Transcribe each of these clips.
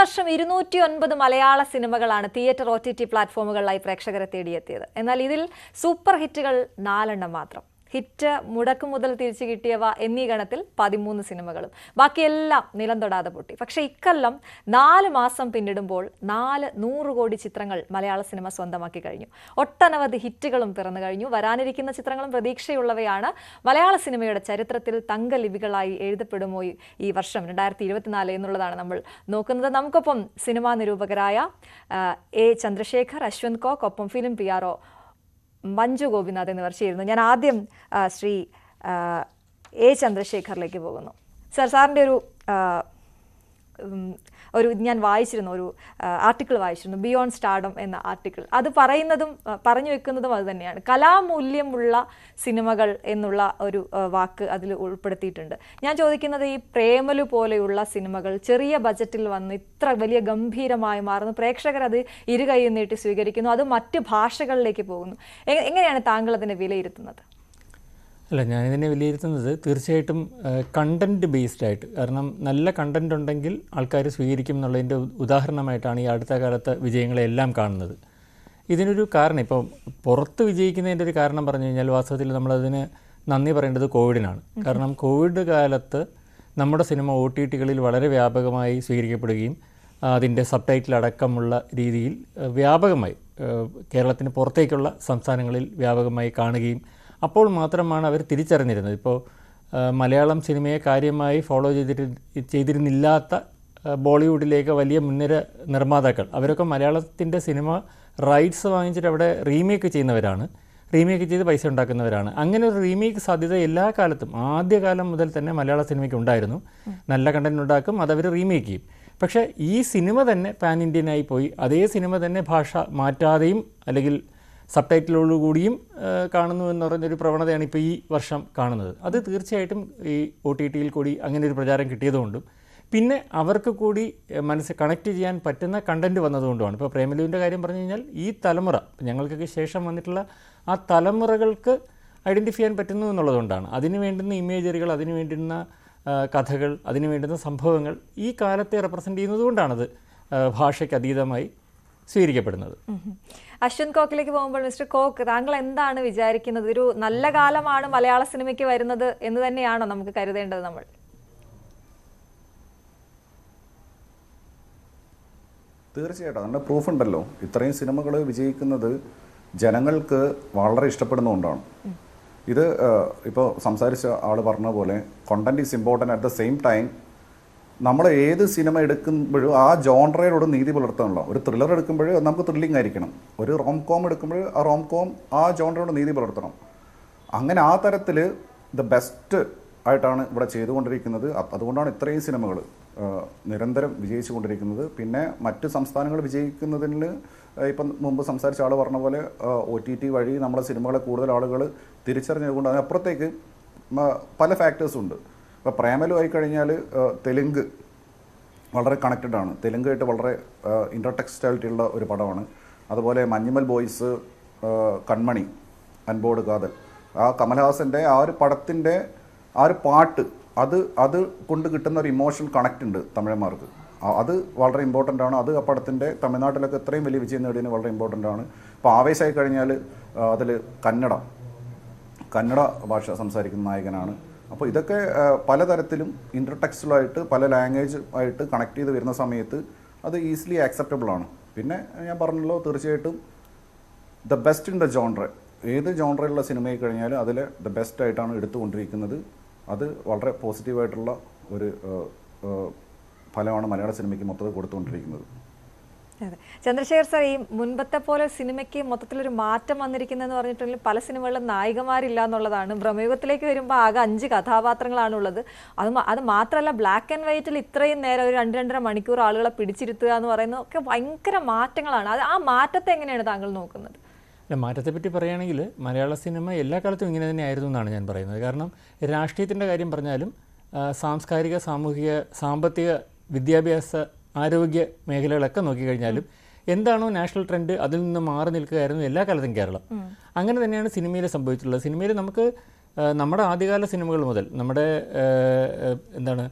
വർഷം ഇരുന്നൂറ്റി ഒൻപത് മലയാള സിനിമകളാണ് തിയേറ്റർ ഒ ടി ടി പ്ലാറ്റ്ഫോമുകളിലായി പ്രേക്ഷകരെ തേടിയെത്തിയത്. എന്നാൽ ഇതിൽ സൂപ്പർ ഹിറ്റുകൾ നാലെണ്ണം മാത്രം. ഹിറ്റ് മുടക്ക് മുതൽ തിരിച്ചു കിട്ടിയവ എന്നീ ഗണത്തിൽ പതിമൂന്ന് സിനിമകളും. ബാക്കിയെല്ലാം നിലം തൊടാതെ പൊട്ടി. പക്ഷെ ഇക്കൊല്ലം നാല് മാസം പിന്നിടുമ്പോൾ നാല് നൂറ് കോടി ചിത്രങ്ങൾ മലയാള സിനിമ സ്വന്തമാക്കി കഴിഞ്ഞു. ഒട്ടനവധി ഹിറ്റുകളും പിറന്നു കഴിഞ്ഞു. വരാനിരിക്കുന്ന ചിത്രങ്ങളും പ്രതീക്ഷയുള്ളവയാണ് മലയാള സിനിമയുടെ ചരിത്രത്തിൽ തങ്കലിപികളായി എഴുതപ്പെടുമോ ഈ- വർഷം രണ്ടായിരത്തി ഇരുപത്തിനാല് എന്നുള്ളതാണ് നമ്മൾ നോക്കുന്നത്. നമുക്കൊപ്പം സിനിമാ നിരൂപകരായ എ ചന്ദ്രശേഖർ അശ്വന്ത് കോക്ക് ഒപ്പം film P R Manju Gopinath എന്നിവർ ചേരുന്നു. ഞാൻ ആദ്യം ശ്രീ എ ചന്ദ്രശേഖറിലേക്ക് പോകുന്നു. സർ സാറിന്റെ ഒരു ഒരു ഞാൻ വായിച്ചിരുന്നു ഒരു ആർട്ടിക്കിൾ വായിച്ചിരുന്നു ബിയോണ്ട് സ്റ്റാർഡം എന്ന ആർട്ടിക്കിൾ അത് പറയുന്നതും പറഞ്ഞു വെക്കുന്നതും അത് തന്നെയാണ്. കലാമൂല്യമുള്ള സിനിമകൾ എന്നുള്ള ഒരു വാക്ക് അതിൽ ഉൾപ്പെടുത്തിയിട്ടുണ്ട്. ഞാൻ ചോദിക്കുന്നത് ഈ പ്രേമലു പോലെയുള്ള സിനിമകൾ ചെറിയ ബജറ്റിൽ വന്ന് ഇത്ര വലിയ ഗംഭീരമായി മാറുന്നു. പ്രേക്ഷകർ അത് ഇരുകൈ നീട്ടി സ്വീകരിക്കുന്നു. അത് മറ്റ് ഭാഷകളിലേക്ക് പോകുന്നു. എങ്ങനെയാണ് താങ്കൾ അതിനെ വിലയിരുത്തുന്നത്? അല്ല ഞാനിതിനെ വിലയിരുത്തുന്നത് തീർച്ചയായിട്ടും കണ്ടന്റ് ബേസ്ഡ് ആയിട്ട്. കാരണം നല്ല കണ്ടന്റ് ഉണ്ടെങ്കിൽ ആൾക്കാർ സ്വീകരിക്കും എന്നുള്ളതിന്റെ ഉദാഹരണമായിട്ടാണ് ഈ അടുത്ത കാലത്തെ വിജയങ്ങളെല്ലാം കാണുന്നത്. ഇതിനൊരു കാരണം ഇപ്പോൾ പുറത്ത് വിജയിക്കുന്നതിന്റെ ഒരു കാരണം പറഞ്ഞു കഴിഞ്ഞാൽ വാസ്തവത്തിൽ നമ്മളതിന് നന്ദി പറയേണ്ടത് കോവിഡിനാണ്. കാരണം കോവിഡ് കാലത്ത് നമ്മുടെ സിനിമ ഒ ടി ടികളിൽ വളരെ വ്യാപകമായി സ്വീകരിക്കപ്പെടുകയും അതിന്റെ സബ് ടൈറ്റിൽ അടക്കമുള്ള രീതിയിൽ വ്യാപകമായി കേരളത്തിന് പുറത്തേക്കുള്ള സംസ്ഥാനങ്ങളിൽ വ്യാപകമായി കാണുകയും അപ്പോൾ മാത്രമാണ് അവർ തിരിച്ചറിഞ്ഞിരുന്നത്. ഇപ്പോൾ മലയാളം സിനിമയെ കാര്യമായി ഫോളോ ചെയ്തിട്ട് ചെയ്തിരുന്നില്ലാത്ത ബോളിവുഡിലേക്ക് വലിയ മുൻനിര നിർമ്മാതാക്കൾ. അവരൊക്കെ മലയാളത്തിന്റെ സിനിമ റൈറ്റ്സ് വാങ്ങിച്ചിട്ട് അവിടെ റീമേക്ക് ചെയ്യുന്നവരാണ്. റീമേക്ക് ചെയ്ത് പൈസ ഉണ്ടാക്കുന്നവരാണ്. അങ്ങനെ ഒരു റീമേക്ക് സാധ്യത എല്ലാ കാലത്തും ആദ്യകാലം മുതൽ തന്നെ മലയാള സിനിമയ്ക്ക് ഉണ്ടായിരുന്നു. നല്ല കണ്ടന്റ് ഉണ്ടാക്കും അതവർ റീമേക്ക് ചെയ്യും. പക്ഷേ ഈ സിനിമ തന്നെ പാൻ ഇന്ത്യനായി പോയി. അതേ സിനിമ തന്നെ ഭാഷ മാറ്റാതെയും അല്ലെങ്കിൽ സബ് ടൈറ്റിലോടുകൂടിയും കാണുന്നു എന്ന് പറയുന്നൊരു പ്രവണതയാണ് ഇപ്പോൾ ഈ വർഷം കാണുന്നത്. അത് തീർച്ചയായിട്ടും ഈ ഒ ടി ടിയിൽ കൂടി അങ്ങനെ ഒരു പ്രചാരം കിട്ടിയതുകൊണ്ടും പിന്നെ അവർക്ക് കൂടി മനസ്സ് കണക്ട് ചെയ്യാൻ പറ്റുന്ന കണ്ടന്റ് വന്നതുകൊണ്ടുമാണ്. ഇപ്പോൾ പ്രേമലുവിന്റെ കാര്യം പറഞ്ഞു കഴിഞ്ഞാൽ ഈ തലമുറ ഞങ്ങൾക്കൊക്കെ ശേഷം വന്നിട്ടുള്ള ആ തലമുറകൾക്ക് ഐഡന്റിഫൈ ചെയ്യാൻ പറ്റുന്നു എന്നുള്ളതുകൊണ്ടാണ്. അതിന് വേണ്ടുന്ന ഇമേജറികൾ അതിന് വേണ്ടുന്ന കഥകൾ അതിന് വേണ്ടുന്ന സംഭവങ്ങൾ ഈ കാലത്തെ റെപ്രസെന്റ് ചെയ്യുന്നതുകൊണ്ടാണത് ഭാഷയ്ക്ക് അതീതമായി സ്വീകരിക്കപ്പെടുന്നത്. അശ്വിൻ കോക്കിലേക്ക് പോകുമ്പോൾ മിസ്റ്റർ കോക്ക് താങ്കൾ എന്താണ് വിചാരിക്കുന്നത്? ഒരു നല്ല കാലമാണ് മലയാള സിനിമയ്ക്ക് വരുന്നത് എന്ന് തന്നെയാണോ നമുക്ക് കരുതേണ്ടത് നമ്മൾ? തീർച്ചയായിട്ടും. അതിന്റെ പ്രൂഫ് ഉണ്ടല്ലോ. ഇത്രയും സിനിമകൾ വിജയിക്കുന്നത് ജനങ്ങൾക്ക് വളരെ ഇഷ്ടപ്പെടുന്നതുകൊണ്ടാണ്. ഇത് ഇപ്പോൾ സംസാരിച്ച ആൾ പറഞ്ഞ പോലെ content is important at the same time നമ്മൾ ഏത് സിനിമ എടുക്കുമ്പോഴും ആ ജോൺറയോട് നീതി പുലർത്താനുള്ള ഒരു ത്രില്ലർ എടുക്കുമ്പോൾ നമുക്ക് ത്രില്ലിംഗ് ആയിരിക്കണം. ഒരു റോം കോം എടുക്കുമ്പോൾ ആ റോം കോം ആ ജോൺറയോട് നീതി പുലർത്തണം. അങ്ങനെ ആ തരത്തിൽ ദ ബെസ്റ്റ് ആയിട്ടാണ് ഇവിടെ ചെയ്തുകൊണ്ടിരിക്കുന്നത്. അത് അതുകൊണ്ടാണ് ഇത്രയും സിനിമകൾ നിരന്തരം വിജയിച്ചു കൊണ്ടിരിക്കുന്നത് പിന്നെ മറ്റ് സംസ്ഥാനങ്ങൾ വിജയിക്കുന്നതിന് ഇപ്പം മുമ്പ് സംസാരിച്ച ആൾ പറഞ്ഞ പോലെ ഒ ടി ടി വഴി നമ്മളെ സിനിമകളെ കൂടുതൽ ആളുകൾ തിരിച്ചറിഞ്ഞതുകൊണ്ട് അതിനപ്പുറത്തേക്ക് പല ഫാക്ടേഴ്സും ഉണ്ട്. ഇപ്പോൾ പ്രേമലു ആയിക്കഴിഞ്ഞാൽ തെലുങ്ക് വളരെ കണക്റ്റഡ് ആണ്. തെലുങ്കായിട്ട് വളരെ ഇന്റർടെക്സ്റ്റാലിറ്റി ഉള്ള ഒരു പടമാണ്. അതുപോലെ മഞ്ഞുമൽ ബോയ്സ് കൺമണി അൻപോട് കാതൽ ആ കമൽഹാസന്റെ ആ ഒരു പടത്തിന്റെ ആ ഒരു പാട്ട് അത് അത് കൊണ്ട് കിട്ടുന്ന ഒരു ഇമോഷണൽ കണക്റ്റ് ഉണ്ട് തമിഴന്മാർക്ക്. അത് വളരെ ഇമ്പോർട്ടന്റ് ആണ്. അത് ആ പടത്തിന്റെ തമിഴ്നാട്ടിലൊക്കെ ഇത്രയും വലിയ വിജയം നേടിയതിന് വളരെ ഇമ്പോർട്ടന്റ് ആണ്. ഇപ്പോൾ ആവേശമായി കഴിഞ്ഞാൽ അതിൽ കന്നഡ കന്നഡ ഭാഷ സംസാരിക്കുന്ന നായകനാണ്. അപ്പോൾ ഇതൊക്കെ പലതരത്തിലും ഇന്റർടെക്സ്റ്റുകളായിട്ട് പല ലാംഗ്വേജ് ആയിട്ട് കണക്ട് ചെയ്ത് വരുന്ന സമയത്ത് അത് ഈസിലി ആക്സെപ്റ്റബിൾ ആണ്. പിന്നെ ഞാൻ പറഞ്ഞല്ലോ തീർച്ചയായിട്ടും the best in the genre ഏത് ജോൺറയിലുള്ള സിനിമയിൽ കഴിഞ്ഞാലും അതിൽ ദ ബെസ്റ്റ് ആയിട്ടാണ് എടുത്തുകൊണ്ടിരിക്കുന്നത്. അത് വളരെ പോസിറ്റീവായിട്ടുള്ള ഒരു ഫലമാണ് മലയാള സിനിമയ്ക്ക് മൊത്തത്തിൽ കൊടുത്തുകൊണ്ടിരിക്കുന്നത്. അതെ. ചന്ദ്രശേഖർ സാർ ഈ മുൻപത്തെ പോലെ സിനിമയ്ക്ക് മൊത്തത്തിലൊരു മാറ്റം വന്നിരിക്കുന്നതെന്ന് പറഞ്ഞിട്ടുണ്ടെങ്കിൽ പല സിനിമകളിലും നായികമാരില്ല എന്നുള്ളതാണ് ഭ്രമയുഗത്തിലേക്ക് വരുമ്പോൾ ആകെ അഞ്ച് കഥാപാത്രങ്ങളാണുള്ളത്. അത് അത് മാത്രമല്ല ബ്ലാക്ക് ആൻഡ് വൈറ്റിൽ ഇത്രയും നേരം ഒരു രണ്ട് രണ്ടര മണിക്കൂർ ആളുകളെ പിടിച്ചിരുത്തുക എന്ന് പറയുന്നത് ഒക്കെ ഭയങ്കര മാറ്റങ്ങളാണ്. അത് ആ മാറ്റത്തെ എങ്ങനെയാണ് താങ്കൾ നോക്കുന്നത്? അല്ല മാറ്റത്തെപ്പറ്റി പറയുകയാണെങ്കിൽ മലയാള സിനിമ എല്ലാ കാലത്തും ഇങ്ങനെ തന്നെ ആയിരുന്നു എന്നാണ് ഞാൻ പറയുന്നത്. കാരണം രാഷ്ട്രീയത്തിന്റെ കാര്യം പറഞ്ഞാലും സാംസ്കാരിക സാമൂഹിക സാമ്പത്തിക വിദ്യാഭ്യാസ ആരോഗ്യ മേഖലകളൊക്കെ നോക്കിക്കഴിഞ്ഞാലും എന്താണോ നാഷണൽ ട്രെൻഡ് അതിൽ നിന്ന് മാറി നിൽക്കുകയായിരുന്നു എല്ലാ കാലത്തും കേരളം. അങ്ങനെ തന്നെയാണ് സിനിമയിൽ സംഭവിച്ചിട്ടുള്ളത്. സിനിമയിൽ നമുക്ക് നമ്മുടെ ആദ്യകാല സിനിമകൾ മുതൽ നമ്മുടെ എന്താണ്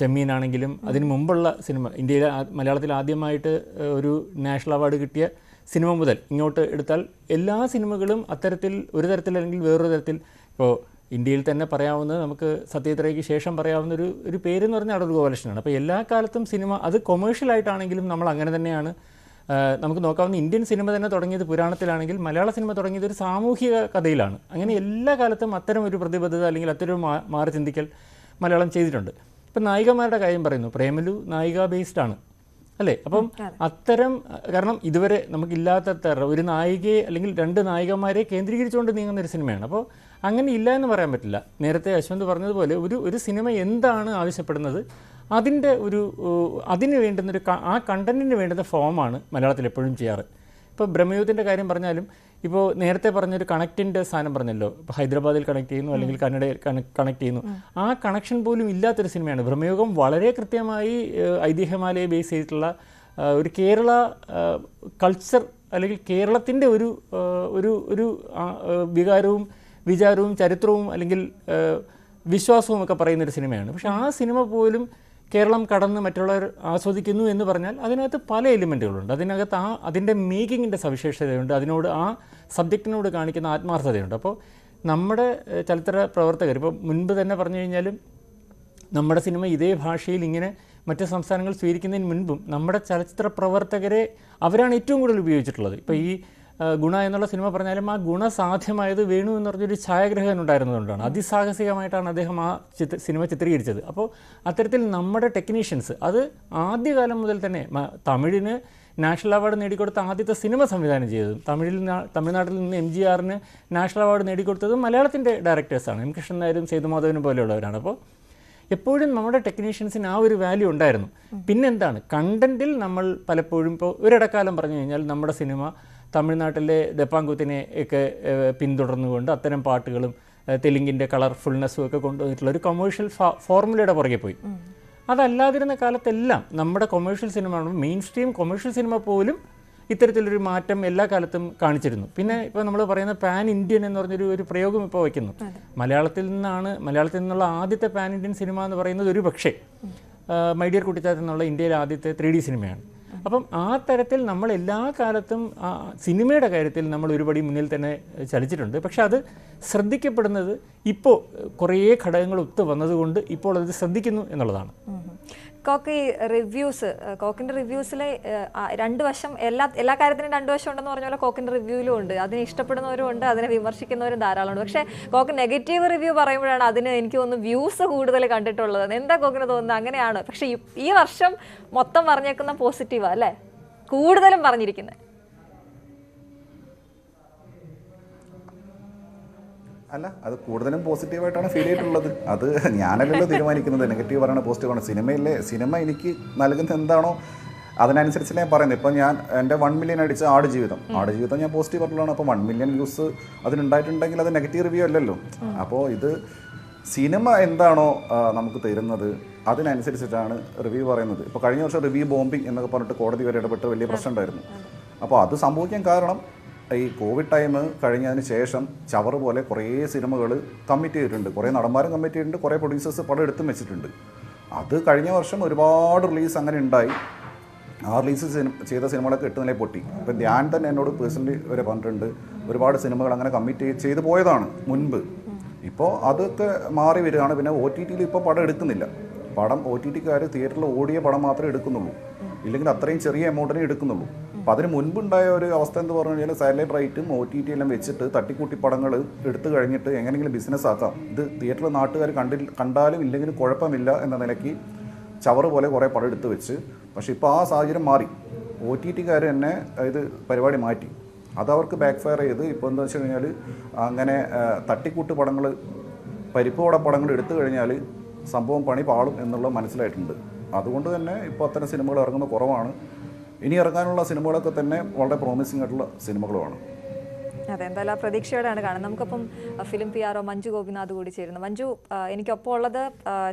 ചെമ്മീനാണെങ്കിലും അതിന് മുമ്പുള്ള സിനിമ ഇന്ത്യയിലെ മലയാളത്തിൽ ആദ്യമായിട്ട് ഒരു നാഷണൽ അവാർഡ് കിട്ടിയ സിനിമ മുതൽ ഇങ്ങോട്ട് എടുത്താൽ എല്ലാ സിനിമകളും അത്തരത്തിൽ ഒരു തരത്തിൽ അല്ലെങ്കിൽ വേറൊരു തരത്തിൽ ഇപ്പോൾ ഇന്ത്യയിൽ തന്നെ പറയാവുന്നത് നമുക്ക് സത്യത്രയ്ക്ക് ശേഷം പറയാവുന്ന ഒരു ഒരു പേരെന്ന് പറഞ്ഞാൽ അടൂർ ഗോപാലകൃഷ്ണനാണ് അപ്പോൾ എല്ലാ കാലത്തും സിനിമ അത് കൊമേഴ്ഷ്യലായിട്ടാണെങ്കിലും നമ്മൾ അങ്ങനെ തന്നെയാണ് നമുക്ക് നോക്കാവുന്ന ഇന്ത്യൻ സിനിമ തന്നെ തുടങ്ങിയത് പുരാണത്തിലാണെങ്കിൽ മലയാള സിനിമ തുടങ്ങിയത് ഒരു സാമൂഹിക കഥയിലാണ്. അങ്ങനെ എല്ലാ കാലത്തും അത്തരം ഒരു പ്രതിബദ്ധത അല്ലെങ്കിൽ അത്തരം മാറി ചിന്തിക്കൽ മലയാളം ചെയ്തിട്ടുണ്ട്. ഇപ്പം നായികമാരുടെ കാര്യം പറയുന്നു. പ്രേമലു നായിക ബേസ്ഡ് ആണ്. അല്ലേ? അപ്പം അത്തരം കാരണം ഇതുവരെ നമുക്കില്ലാത്ത തര ഒരു നായികയെ അല്ലെങ്കിൽ രണ്ട് നായികമാരെ കേന്ദ്രീകരിച്ചുകൊണ്ട് നീങ്ങുന്ന ഒരു സിനിമയാണ്. അപ്പോൾ അങ്ങനെ ഇല്ല എന്ന് പറയാൻ പറ്റില്ല. നേരത്തെ അശ്വന്ത് പറഞ്ഞതുപോലെ ഒരു ഒരു സിനിമ എന്താണ് ആവശ്യപ്പെടുന്നത്? അതിന്റെ ഒരു അതിന് വേണ്ടുന്നൊരു ആ കണ്ടന്റിന് വേണ്ടുന്ന ഫോമാണ് മലയാളത്തിൽ എപ്പോഴും ചെയ്യാറ്. ഇപ്പോൾ ബ്രഹ്മയുദ്ധത്തിന്റെ കാര്യം പറഞ്ഞാലും ഇപ്പോൾ നേരത്തെ പറഞ്ഞൊരു കണക്റ്റിന്റെ സാധനം പറഞ്ഞല്ലോ. ഹൈദരാബാദിൽ കണക്ട് ചെയ്യുന്നു അല്ലെങ്കിൽ കന്നഡയിൽ കണക്ട് ചെയ്യുന്നു. ആ കണക്ഷൻ പോലും ഇല്ലാത്തൊരു സിനിമയാണ്. ഭ്രമയോഗം വളരെ കൃത്യമായി ഐതിഹ്യമാലയെ ബേസ് ചെയ്തിട്ടുള്ള ഒരു കേരള കൾച്ചർ അല്ലെങ്കിൽ കേരളത്തിന്റെ ഒരു ഒരു ഒരു വികാരവും വിചാരവും ചരിത്രവും അല്ലെങ്കിൽ വിശ്വാസവും ഒക്കെ പറയുന്നൊരു സിനിമയാണ്. പക്ഷെ ആ സിനിമ പോലും കേരളം കടന്ന് മറ്റുള്ളവർ ആസ്വദിക്കുന്നു എന്ന് പറഞ്ഞാൽ അതിനകത്ത് പല എലിമെന്റുകളുണ്ട് അതിനകത്ത് ആ അതിന്റെ മേക്കിങ്ങിന്റെ സവിശേഷതയുണ്ട്. അതിനോട് ആ സബ്ജക്റ്റിനോട് കാണിക്കുന്ന ആത്മാർത്ഥതയുണ്ട്. അപ്പോൾ നമ്മുടെ ചലച്ചിത്ര പ്രവർത്തകർ ഇപ്പോൾ മുൻപ് തന്നെ പറഞ്ഞു കഴിഞ്ഞാലും നമ്മുടെ സിനിമ ഇതേ ഭാഷയിൽ ഇങ്ങനെ മറ്റ് സംസ്ഥാനങ്ങൾ സ്വീകരിക്കുന്നതിന് മുൻപും നമ്മുടെ ചലച്ചിത്ര പ്രവർത്തകരെ അവരാണ് ഏറ്റവും കൂടുതൽ ഉപയോഗിച്ചിട്ടുള്ളത്. ഇപ്പോൾ ഈ ഗുണ എന്നുള്ള സിനിമ പറഞ്ഞാലും ആ ഗുണ സാധ്യമായത് വേണു എന്ന് പറഞ്ഞൊരു ഛായാഗ്രഹകൻ ഉണ്ടായിരുന്നതുകൊണ്ടാണ്. അതിസാഹസികമായിട്ടാണ് അദ്ദേഹം ആ ചിത്ര സിനിമ ചിത്രീകരിച്ചത്. അപ്പോൾ അത്തരത്തിൽ നമ്മുടെ ടെക്നീഷ്യൻസ് അത് ആദ്യകാലം മുതൽ തന്നെ തമിഴിന് നാഷണൽ അവാർഡ് നേടിക്കൊടുത്ത ആദ്യത്തെ സിനിമ സംവിധാനം ചെയ്തത് തമിഴിൽ തമിഴ്നാട്ടിൽ നിന്ന് എം ജി ആറിന് നാഷണൽ അവാർഡ് നേടിക്കൊടുത്തതും മലയാളത്തിന്റെ ഡയറക്ടേഴ്സാണ്. എം കൃഷ്ണൻ നായരും സേതുമാധവനും പോലെയുള്ളവരാണ്. അപ്പോൾ എപ്പോഴും നമ്മുടെ ടെക്നീഷ്യൻസിന് ആ ഒരു വാല്യൂ ഉണ്ടായിരുന്നു. പിന്നെന്താണ്? കണ്ടന്റിൽ നമ്മൾ പലപ്പോഴും ഇപ്പോൾ ഒരിടക്കാലം പറഞ്ഞു കഴിഞ്ഞാൽ നമ്മുടെ സിനിമ തമിഴ്നാട്ടിലെ ദപ്പാങ്കുത്തിനെ ഒക്കെ പിന്തുടർന്നുകൊണ്ട് അത്തരം പാട്ടുകളും തെലുങ്കിന്റെ കളർഫുൾനെസ്സും ഒക്കെ കൊണ്ടുവന്നിട്ടുള്ള ഒരു കൊമേഴ്ഷ്യൽ ഫോർമുലയുടെ പുറകെ പോയി. അതല്ലാതിരുന്ന കാലത്തെല്ലാം നമ്മുടെ commercial cinema mainstream commercial cinema പോലും ഇത്തരത്തിലൊരു മാറ്റം എല്ലാ കാലത്തും കാണിച്ചിരുന്നു. പിന്നെ ഇപ്പോൾ നമ്മൾ പറയുന്ന പാൻ ഇന്ത്യൻ എന്ന് പറഞ്ഞൊരു ഒരു പ്രയോഗം ഇപ്പോൾ വയ്ക്കുന്നു. മലയാളത്തിൽ നിന്നാണ് മലയാളത്തിൽ നിന്നുള്ള ആദ്യത്തെ പാൻ ഇന്ത്യൻ സിനിമ എന്ന് പറയുന്നത് ഒരു പക്ഷേ മൈഡിയർ ഡിയർ കുട്ടിച്ചാത്ത് എന്നുള്ള ഇന്ത്യയിലെ ആദ്യത്തെ ത്രീ ഡി സിനിമയാണ് അപ്പം ആ തരത്തിൽ നമ്മൾ എല്ലാ കാലത്തും സിനിമയുടെ കാര്യത്തിൽ നമ്മൾ ഒരുപടി മുന്നിൽ തന്നെ ചലിച്ചിട്ടുണ്ട്. പക്ഷെ അത് ശ്രദ്ധിക്കപ്പെടുന്നത് ഇപ്പോൾ കുറേ ഘടകങ്ങൾ ഒത്തു വന്നതുകൊണ്ട് ഇപ്പോൾ അത് ശ്രദ്ധിക്കുന്നു എന്നുള്ളതാണ്. കോക്ക് ഈ റിവ്യൂസ് കോക്കിന്റെ റിവ്യൂസിലെ രണ്ട് വശം എല്ലാ എല്ലാ കാര്യത്തിനും രണ്ട് വശം ഉണ്ടെന്ന് പറഞ്ഞ പോലെ കോക്കിന്റെ റിവ്യൂവിലും ഉണ്ട്. അതിനെ ഇഷ്ടപ്പെടുന്നവരും ഉണ്ട് അതിനെ വിമർശിക്കുന്നവരും ധാരാളമുണ്ട് പക്ഷേ കോക്ക് നെഗറ്റീവ് റിവ്യൂ പറയുമ്പോഴാണ് അതിന് എനിക്ക് തോന്നുന്നു വ്യൂസ് കൂടുതൽ കണ്ടിട്ടുള്ളത്. എന്താ കോക്കിന് തോന്നുന്നത്? അങ്ങനെയാണ്. പക്ഷേ ഈ വർഷം മൊത്തം പറഞ്ഞേക്കുന്ന പോസിറ്റീവാ അല്ലേ? കൂടുതലും പറഞ്ഞിരിക്കുന്നത് അല്ല അത് കൂടുതലും പോസിറ്റീവായിട്ടാണ് ഫീൽ ചെയ്തിട്ടുള്ളത്. അത് ഞാനല്ലല്ലോ തീരുമാനിക്കുന്നത്. നെഗറ്റീവ് പറയണ പോസിറ്റീവാണ് സിനിമയിലെ സിനിമ എനിക്ക് നൽകുന്ന എന്താണോ അതിനനുസരിച്ച് ഞാൻ പറയുന്നത്. ഇപ്പം ഞാൻ എന്റെ വൺ മില്യൺ അടിച്ച ആട് ജീവിതം. ആട് ജീവിതം ഞാൻ പോസിറ്റീവ് പറഞ്ഞതാണ്. അപ്പോൾ വൺ മില്യൺ വ്യൂസ് അതിനുണ്ടായിട്ടുണ്ടെങ്കിൽ അത് നെഗറ്റീവ് റിവ്യൂ അല്ലല്ലോ. അപ്പോൾ ഇത് സിനിമ എന്താണോ നമുക്ക് തരുന്നത് അതിനനുസരിച്ചിട്ടാണ് റിവ്യൂ പറയുന്നത്. ഇപ്പോൾ കഴിഞ്ഞ വർഷം റിവ്യൂ ബോംബിംഗ് എന്നൊക്കെ പറഞ്ഞിട്ട് കോടതി വരെ ഇടപെട്ട് വലിയ പ്രശ്നം ഉണ്ടായിരുന്നു അപ്പോൾ അത് സംഭവിക്കാൻ കാരണം ഈ കോവിഡ് ടൈം കഴിഞ്ഞതിന് ശേഷം ചവറ് പോലെ കുറേ സിനിമകൾ കമ്മിറ്റ് ചെയ്തിട്ടുണ്ട്. കുറേ നടന്മാരും കമ്മിറ്റ് ചെയ്തിട്ടുണ്ട്. കുറേ പ്രൊഡ്യൂസേഴ്സ് പടം എടുത്തും വെച്ചിട്ടുണ്ട്. അത് കഴിഞ്ഞ വർഷം ഒരുപാട് റിലീസ് അങ്ങനെ ഉണ്ടായി. ആ റിലീസ് സിനിമ ചെയ്ത സിനിമകളൊക്കെ എട്ട് നിലയിൽ പൊട്ടി. ഇപ്പം ധ്യാൻ തന്നെ എന്നോട് പേഴ്സണലി വരെ പറഞ്ഞിട്ടുണ്ട്. ഒരുപാട് സിനിമകൾ അങ്ങനെ കമ്മിറ്റ് ചെയ്ത് പോയതാണ് മുൻപ്. ഇപ്പോൾ അതൊക്കെ മാറി വരികയാണ്. പിന്നെ ഒ ടി ടിയിൽ ഇപ്പോൾ പടം എടുക്കുന്നില്ല. പടം ഒ ടി ടിക്കാർ തിയേറ്ററിൽ ഓടിയ പടം മാത്രമേ എടുക്കുന്നുള്ളൂ. ഇല്ലെങ്കിൽ അത്രയും ചെറിയ എമൗണ്ടിനെ എടുക്കുന്നുള്ളൂ. അപ്പോൾ അതിന് മുൻപുണ്ടായ ഒരു അവസ്ഥ എന്ന് പറഞ്ഞു കഴിഞ്ഞാൽ സാറ്റലൈറ്റ് റൈറ്റും ഒ ടി ടി എല്ലാം വെച്ചിട്ട് തട്ടിക്കൂട്ടി പടങ്ങൾ എടുത്തു കഴിഞ്ഞിട്ട് എങ്ങനെയെങ്കിലും ബിസിനസ് ആക്കാം. ഇത് തിയേറ്ററിൽ നാട്ടുകാർ കണ്ടിൽ കണ്ടാലും ഇല്ലെങ്കിലും കുഴപ്പമില്ല എന്ന നിലയ്ക്ക് ചവറ് പോലെ കുറേ പടം എടുത്തു വെച്ച്. പക്ഷേ ഇപ്പോൾ ആ സാഹചര്യം മാറി. ഒ ടി ടിക്കാർ തന്നെ ഇത് പരിപാടി മാറ്റി. അത് അവർക്ക് ബാക്ക് ഫയർ ചെയ്ത് ഇപ്പോൾ എന്താ വെച്ച് കഴിഞ്ഞാൽ അങ്ങനെ തട്ടിക്കൂട്ട് പടങ്ങൾ പരിപ്പോടെ പടങ്ങൾ എടുത്തു കഴിഞ്ഞാൽ സംഭവം പണി പാളും എന്നുള്ളത് മനസ്സിലായിട്ടുണ്ട്. അതുകൊണ്ട് തന്നെ ഇപ്പോൾ അത്തരം സിനിമകൾ ഇറങ്ങുന്ന കുറവാണ്. ഇനി ഇറങ്ങാനുള്ള സിനിമകളൊക്കെ തന്നെ വളരെ പ്രോമിസിംഗ് ആയിട്ടുള്ള സിനിമകളുമാണ്. അതെ എന്തായാലും പ്രതീക്ഷയോടെയാണ് കാണുന്നത്. നമുക്കൊപ്പം film P R O Manju Gopinath കൂടി ചേരുന്നു. മഞ്ജു എനിക്കൊപ്പം ഉള്ളത്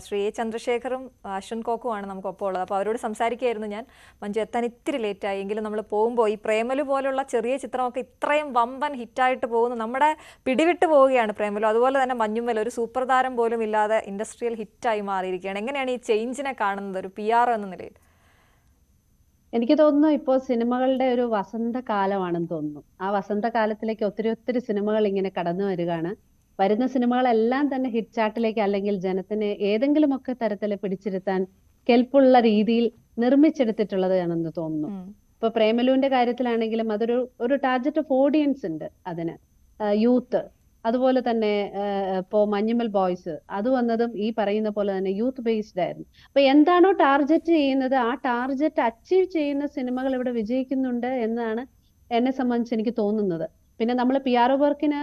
ശ്രീ എ ചന്ദ്രശേഖറും അശ്വിൻ കോക്കുമാണ് നമുക്കൊപ്പം ഉള്ളത്. അപ്പോൾ അവരോട് സംസാരിക്കുകയായിരുന്നു ഞാൻ. മഞ്ജു എത്താൻ ഇത്തിരി ലേറ്റായി എങ്കിലും നമ്മൾ പോകുമ്പോൾ ഈ പ്രേമലു പോലുള്ള ചെറിയ ചിത്രമൊക്കെ ഇത്രയും വമ്പൻ ഹിറ്റായിട്ട് പോകുന്നു. നമ്മുടെ പിടിവിട്ട് പോവുകയാണ് പ്രേമലു. അതുപോലെ തന്നെ മഞ്ഞുമ്മൽ ഒരു സൂപ്പർ താരം പോലും ഇല്ലാതെ ഇൻഡസ്ട്രിയൽ ഹിറ്റായി മാറിയിരിക്കുകയാണ്. എങ്ങനെയാണ് ഈ ചേഞ്ചിനെ കാണുന്നത് ഒരു പി ആർ എന്ന നിലയിൽ? എനിക്ക് തോന്നുന്നു ഇപ്പോൾ സിനിമകളുടെ ഒരു വസന്തകാലമാണെന്ന് തോന്നുന്നു. ആ വസന്തകാലത്തിലേക്ക് ഒത്തിരി ഒത്തിരി സിനിമകൾ ഇങ്ങനെ കടന്നു വരികയാണ്. വരുന്ന സിനിമകളെല്ലാം തന്നെ ഹിറ്റ് ചാർട്ടിലേക്ക് അല്ലെങ്കിൽ ജനത്തിന് ഏതെങ്കിലുമൊക്കെ തരത്തിൽ പിടിച്ചിരുത്താൻ കെൽപ്പുള്ള രീതിയിൽ നിർമ്മിച്ചെടുത്തിട്ടുള്ളതാണെന്ന് തോന്നുന്നു. ഉം. ഇപ്പൊ പ്രേമലുവിന്റെ കാര്യത്തിലാണെങ്കിലും അതൊരു ഒരു ടാർജറ്റ് ഓഫ് ഓഡിയൻസ് ഉണ്ട് അതിന്. യൂത്ത്. അതുപോലെ തന്നെ ഇപ്പോ മഞ്ഞുമൽ ബോയ്സ് അത് വന്നതും ഈ പറയുന്ന പോലെ തന്നെ യൂത്ത് ബേസ്ഡ് ആയിരുന്നു. അപ്പൊ എന്താണോ ടാർഗറ്റ് ചെയ്യുന്നത് ആ ടാർഗറ്റ് അച്ചീവ് ചെയ്യുന്ന സിനിമകൾ ഇവിടെ വിജയിക്കുന്നുണ്ട് എന്നാണ് എന്നെ സംബന്ധിച്ച് എനിക്ക് തോന്നുന്നത്. പിന്നെ നമ്മൾ പി ആർ ഒ വർക്കിന്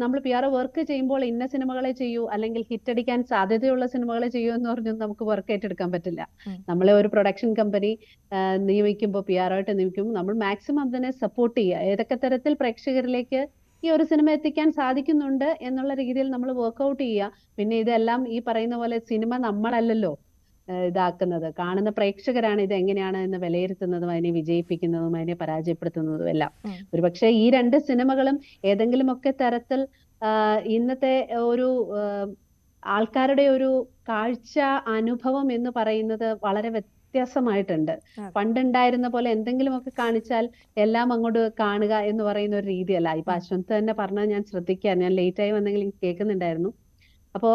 നമ്മൾ പി ആർ ഒ വർക്ക് ചെയ്യുമ്പോൾ ഇന്ന സിനിമകളെ ചെയ്യൂ അല്ലെങ്കിൽ ഹിറ്റ് അടിക്കാൻ സാധ്യതയുള്ള സിനിമകളെ ചെയ്യൂ എന്ന് പറഞ്ഞൊന്നും നമുക്ക് വർക്ക് ഏറ്റെടുക്കാൻ പറ്റില്ല. നമ്മളെ ഒരു പ്രൊഡക്ഷൻ കമ്പനി നിയമിക്കുമ്പോൾ പി ആർ ആയിട്ട് നിയമിക്കുമ്പോൾ നമ്മൾ മാക്സിമം അതിനെ സപ്പോർട്ട് ചെയ്യുക. ഏതൊക്കെ തരത്തിൽ പ്രേക്ഷകരിലേക്ക് ഈ ഒരു സിനിമ എത്തിക്കാൻ സാധിക്കുന്നുണ്ട് എന്നുള്ള രീതിയിൽ നമ്മൾ വർക്ക്ഔട്ട് ചെയ്യുക. പിന്നെ ഇതെല്ലാം ഈ പറയുന്ന പോലെ സിനിമ നമ്മളല്ലല്ലോ ഇതാക്കുന്നത്. കാണുന്ന പ്രേക്ഷകരാണ് ഇത് എങ്ങനെയാണ് എന്ന് വിലയിരുത്തുന്നതും അതിനെ വിജയിപ്പിക്കുന്നതും അതിനെ പരാജയപ്പെടുത്തുന്നതും എല്ലാം. ഒരുപക്ഷെ ഈ രണ്ട് സിനിമകളും ഏതെങ്കിലുമൊക്കെ തരത്തിൽ ഇന്നത്തെ ഒരു ആൾക്കാരുടെ ഒരു കാഴ്ച അനുഭവം എന്ന് പറയുന്നത് വളരെ വ്യത്യാസമായിട്ടുണ്ട്. പണ്ടുണ്ടായിരുന്ന പോലെ എന്തെങ്കിലുമൊക്കെ കാണിച്ചാൽ എല്ലാം അങ്ങോട്ട് കാണുക എന്ന് പറയുന്ന ഒരു രീതിയല്ല. ഇപ്പൊ അശ്വന്ത് തന്നെ പറഞ്ഞത് ഞാൻ ശ്രദ്ധിക്കാൻ ഞാൻ ലേറ്റ് ആയി വന്നെങ്കിലും കേൾക്കുന്നുണ്ടായിരുന്നു. അപ്പോ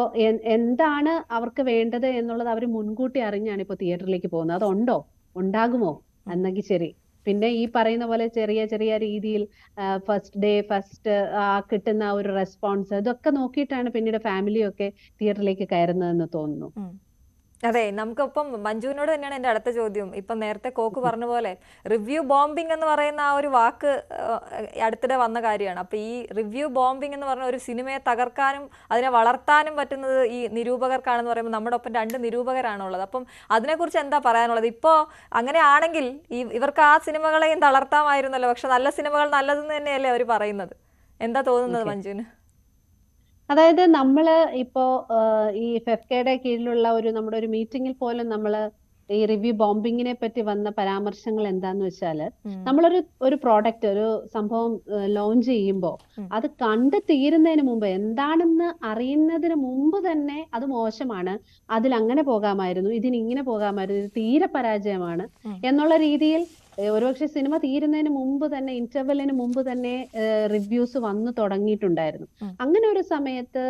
എന്താണ് അവർക്ക് വേണ്ടത് എന്നുള്ളത് അവർ മുൻകൂട്ടി അറിഞ്ഞാണ് ഇപ്പൊ തിയേറ്ററിലേക്ക് പോകുന്നത്. അതുണ്ടോ? ഉണ്ടാകുമോ? എന്നെങ്കിൽ ശരി. പിന്നെ ഈ പറയുന്ന പോലെ ചെറിയ ചെറിയ രീതിയിൽ ഫസ്റ്റ് ഡേ ഫസ്റ്റ് ആ കിട്ടുന്ന ഒരു റെസ്പോൺസ് ഇതൊക്കെ നോക്കിയിട്ടാണ് പിന്നീട് ഫാമിലിയൊക്കെ തിയേറ്ററിലേക്ക് കയറുന്നതെന്ന് തോന്നുന്നു. അതെ നമുക്കൊപ്പം മഞ്ജുവിനോട് തന്നെയാണ് എന്റെ അടുത്ത ചോദ്യം. ഇപ്പം നേരത്തെ കോക്ക് പറഞ്ഞ പോലെ റിവ്യൂ ബോംബിംഗ് എന്ന് പറയുന്ന ആ ഒരു വാക്ക് അടുത്തിടെ വന്ന കാര്യമാണ്. അപ്പോൾ ഈ റിവ്യൂ ബോംബിംഗ് എന്ന് പറഞ്ഞ ഒരു സിനിമയെ തകർക്കാനും അതിനെ വളർത്താനും പറ്റുന്നത് ഈ നിരൂപകർക്കാണെന്ന് പറയുമ്പോൾ നമ്മുടെ ഒപ്പം രണ്ട് നിരൂപകരാണുള്ളത്. അപ്പം അതിനെക്കുറിച്ച് എന്താ പറയാനുള്ളത്? ഇപ്പോൾ അങ്ങനെയാണെങ്കിൽ ഈ ഇവർക്ക് ആ സിനിമകളെയും തളർത്താമായിരുന്നല്ലോ. പക്ഷെ നല്ല സിനിമകൾ നല്ലതെന്ന് തന്നെയല്ലേ അവർ പറയുന്നത്? എന്താ തോന്നുന്നത്. മഞ്ജുവിന്? അതായത് നമ്മൾ ഇപ്പോ ഈ ഫെഫ്കയുടെ കീഴിലുള്ള ഒരു നമ്മുടെ ഒരു മീറ്റിംഗിൽ പോലും നമ്മൾ ഈ റിവ്യൂ ബോംബിങ്ങിനെ പറ്റി വന്ന പരാമർശങ്ങൾ എന്താന്ന് വെച്ചാൽ. നമ്മളൊരു ഒരു പ്രോഡക്റ്റ് ഒരു സംഭവം ലോഞ്ച് ചെയ്യുമ്പോൾ അത് കണ്ടു തീരുന്നതിന് മുമ്പ് എന്താണെന്ന് അറിയുന്നതിന് മുമ്പ് തന്നെ അത് മോശമാണ്. അതിൽ അങ്ങനെ പോകാമായിരുന്നു ഇതിന് ഇങ്ങനെ പോകാമായിരുന്നു ഇത് തീരെ പരാജയമാണ് എന്നുള്ള രീതിയിൽ ഒരുപക്ഷെ സിനിമ തീരുന്നതിന് മുമ്പ് തന്നെ ഇന്റർവെല്ലിന് മുമ്പ് തന്നെ റിവ്യൂസ് വന്നു തുടങ്ങിയിട്ടുണ്ടായിരുന്നു. അങ്ങനെ ഒരു സമയത്ത്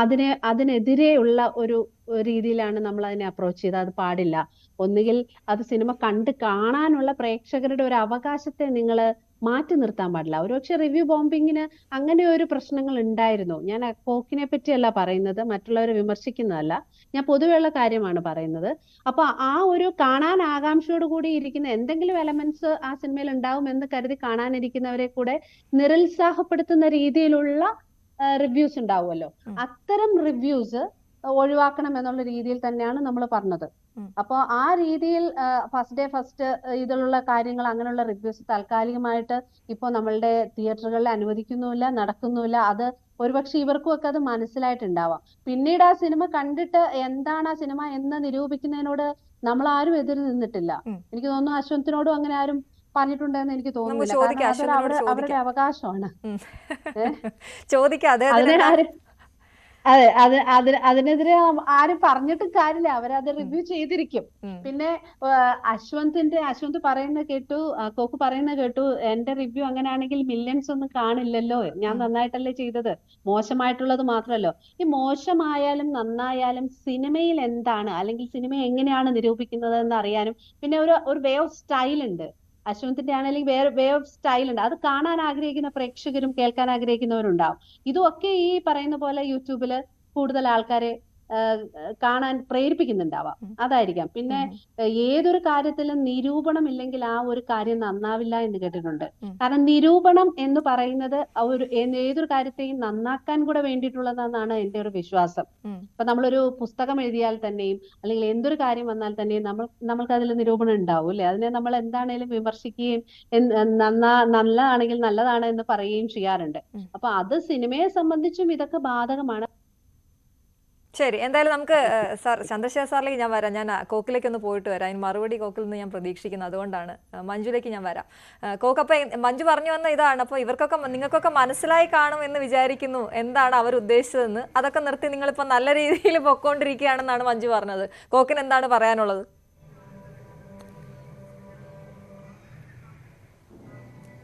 അതിനെ അതിനെതിരെയുള്ള ഒരു ഒരു രീതിയിലാണ് നമ്മൾ അതിനെ അപ്രോച്ച് ചെയ്തത്. അത് പാടില്ല. ഒന്നുകിൽ അത് സിനിമ കണ്ട് കാണാനുള്ള പ്രേക്ഷകരുടെ ഒരു അവകാശത്തെ നിങ്ങൾ മാറ്റി നിർത്താൻ പാടില്ല. ഒരുപക്ഷെ റിവ്യൂ ബോംബിങ്ങിന് അങ്ങനെ ഒരു പ്രശ്നങ്ങൾ ഉണ്ടായിരുന്നു. ഞാൻ കോക്കിനെ പറ്റിയല്ല പറയുന്നത് മറ്റുള്ളവരെ വിമർശിക്കുന്നതല്ല. ഞാൻ പൊതുവെയുള്ള കാര്യമാണ് പറയുന്നത്. അപ്പൊ ആ ഒരു കാണാൻ ആകാംക്ഷയോട് കൂടി ഇരിക്കുന്ന എന്തെങ്കിലും എലമെന്റ്സ് ആ സിനിമയിൽ ഉണ്ടാവും എന്ന് കരുതി കാണാനിരിക്കുന്നവരെ കൂടെ നിരുത്സാഹപ്പെടുത്തുന്ന രീതിയിലുള്ള റിവ്യൂസ് ഉണ്ടാവുമല്ലോ. അത്തരം റിവ്യൂസ് ഒഴിവാക്കണം എന്നുള്ള രീതിയിൽ തന്നെയാണ് നമ്മൾ പറഞ്ഞത്. അപ്പോൾ ആ രീതിയിൽ ഫസ്റ്റ് ഡേ ഫസ്റ്റ് ഇതിലുള്ള കാര്യങ്ങൾ അങ്ങനെയുള്ള റിവ്യൂസ് താൽക്കാലികമായിട്ട് ഇപ്പോൾ നമ്മളുടെ തിയേറ്ററുകളിൽ അനുവദിക്കുന്നുമില്ല നടക്കുന്നുമില്ല. അത് ഒരുപക്ഷെ ഇവർക്കും ഒക്കെ അത് മനസ്സിലായിട്ടുണ്ടാവാം. പിന്നീട് ആ സിനിമ കണ്ടിട്ട് എന്താണ് ആ സിനിമ എന്ന് നിരൂപിക്കുന്നതിനോട് നമ്മൾ ആരും എതിര് നിന്നിട്ടില്ല. എനിക്ക് തോന്നുന്നു അശ്വന്തിനോടും അങ്ങനെ ആരും പറഞ്ഞിട്ടുണ്ടെന്ന് എനിക്ക് തോന്നുന്നില്ല. അവരുടെ. അവകാശമാണ്. ചോദിക്കാതെ ചോദിക്കാം അതെ അത് അതിന് അതിനെതിരെ ആരും പറഞ്ഞിട്ട് കാര്യമില്ല. അവരത് റിവ്യൂ ചെയ്തിരിക്കും. പിന്നെ അശ്വന്തിന്റെ അശ്വന്ത് പറയുന്ന കേട്ടു കോക്ക് പറയുന്ന കേട്ടു എന്റെ റിവ്യൂ അങ്ങനെയാണെങ്കിൽ മില്യൺസ് ഒന്നും കാണില്ലല്ലോ. ഞാൻ നന്നായിട്ടല്ലേ ചെയ്തത്. മോശമായിട്ടുള്ളത് മാത്രമല്ലോ. ഈ മോശമായാലും നന്നായാലും സിനിമയിൽ എന്താണ്? അല്ലെങ്കിൽ സിനിമ എങ്ങനെയാണ് നിരൂപിക്കുന്നത് എന്ന് അറിയാനും പിന്നെ ഒരു ഒരു വേ ഓഫ് സ്റ്റൈൽ ഉണ്ട്. അശ്വന്തിന്റെ ആണെങ്കിൽ വേറെ വേ ഓഫ് സ്റ്റൈൽ ഉണ്ട് അത് കാണാൻ ആഗ്രഹിക്കുന്ന പ്രേക്ഷകരും കേൾക്കാൻ ആഗ്രഹിക്കുന്നവരുണ്ടാവും. ഒക്കെ ഈ പറയുന്ന പോലെ യൂട്യൂബിൽ കൂടുതൽ ആൾക്കാരെ കാണാൻ പ്രേരിപ്പിക്കുന്നുണ്ടാവാം. അതായിരിക്കാം. പിന്നെ ഏതൊരു കാര്യത്തിലും നിരൂപണം ഇല്ലെങ്കിൽ ആ ഒരു കാര്യം നന്നാവില്ല എന്ന് കേട്ടിട്ടുണ്ട്. കാരണം നിരൂപണം എന്ന് പറയുന്നത് ഒരു ഏതൊരു കാര്യത്തെയും നന്നാക്കാൻ കൂടെ വേണ്ടിയിട്ടുള്ളതെന്നാണ് എന്റെ ഒരു വിശ്വാസം. ഇപ്പൊ നമ്മളൊരു പുസ്തകം എഴുതിയാൽ തന്നെയും അല്ലെങ്കിൽ എന്തൊരു കാര്യം വന്നാൽ തന്നെയും നമ്മൾ നമ്മൾക്ക് അതിൽ നിരൂപണം ഉണ്ടാവും അല്ലെ? അതിനെ നമ്മൾ എന്താണേലും വിമർശിക്കുകയും നന്നാ നല്ലതാണെങ്കിൽ നല്ലതാണ് എന്ന് പറയുകയും ചെയ്യാറുണ്ട്. അപ്പൊ അത് സിനിമയെ സംബന്ധിച്ചും ഇതൊക്കെ ബാധകമാണ്. ശരി എന്തായാലും നമുക്ക് സാർ ചന്ദ്രശേഖർ സാറിലേക്ക് ഞാൻ വരാം. ഞാൻ കോക്കിലേക്ക് ഒന്ന് പോയിട്ട് വരാം. അതിന് മറുപടി കോക്കിൽ നിന്ന് ഞാൻ പ്രതീക്ഷിക്കുന്നു. അതുകൊണ്ടാണ് മഞ്ജുലേക്ക് ഞാൻ വരാം. കോക്കപ്പ മഞ്ജു പറഞ്ഞു വന്ന ഇതാണ്. അപ്പോൾ ഇവർക്കൊക്കെ നിങ്ങൾക്കൊക്കെ മനസ്സിലായി കാണും എന്ന് വിചാരിക്കുന്നു. എന്താണ് അവർ ഉദ്ദേശിച്ചതെന്ന്. അതൊക്കെ നിർത്തി നിങ്ങളിപ്പോൾ നല്ല രീതിയിൽ പൊക്കോണ്ടിരിക്കുകയാണെന്നാണ് മഞ്ജു പറഞ്ഞത്. കോക്കിന് എന്താണ് പറയാനുള്ളത്?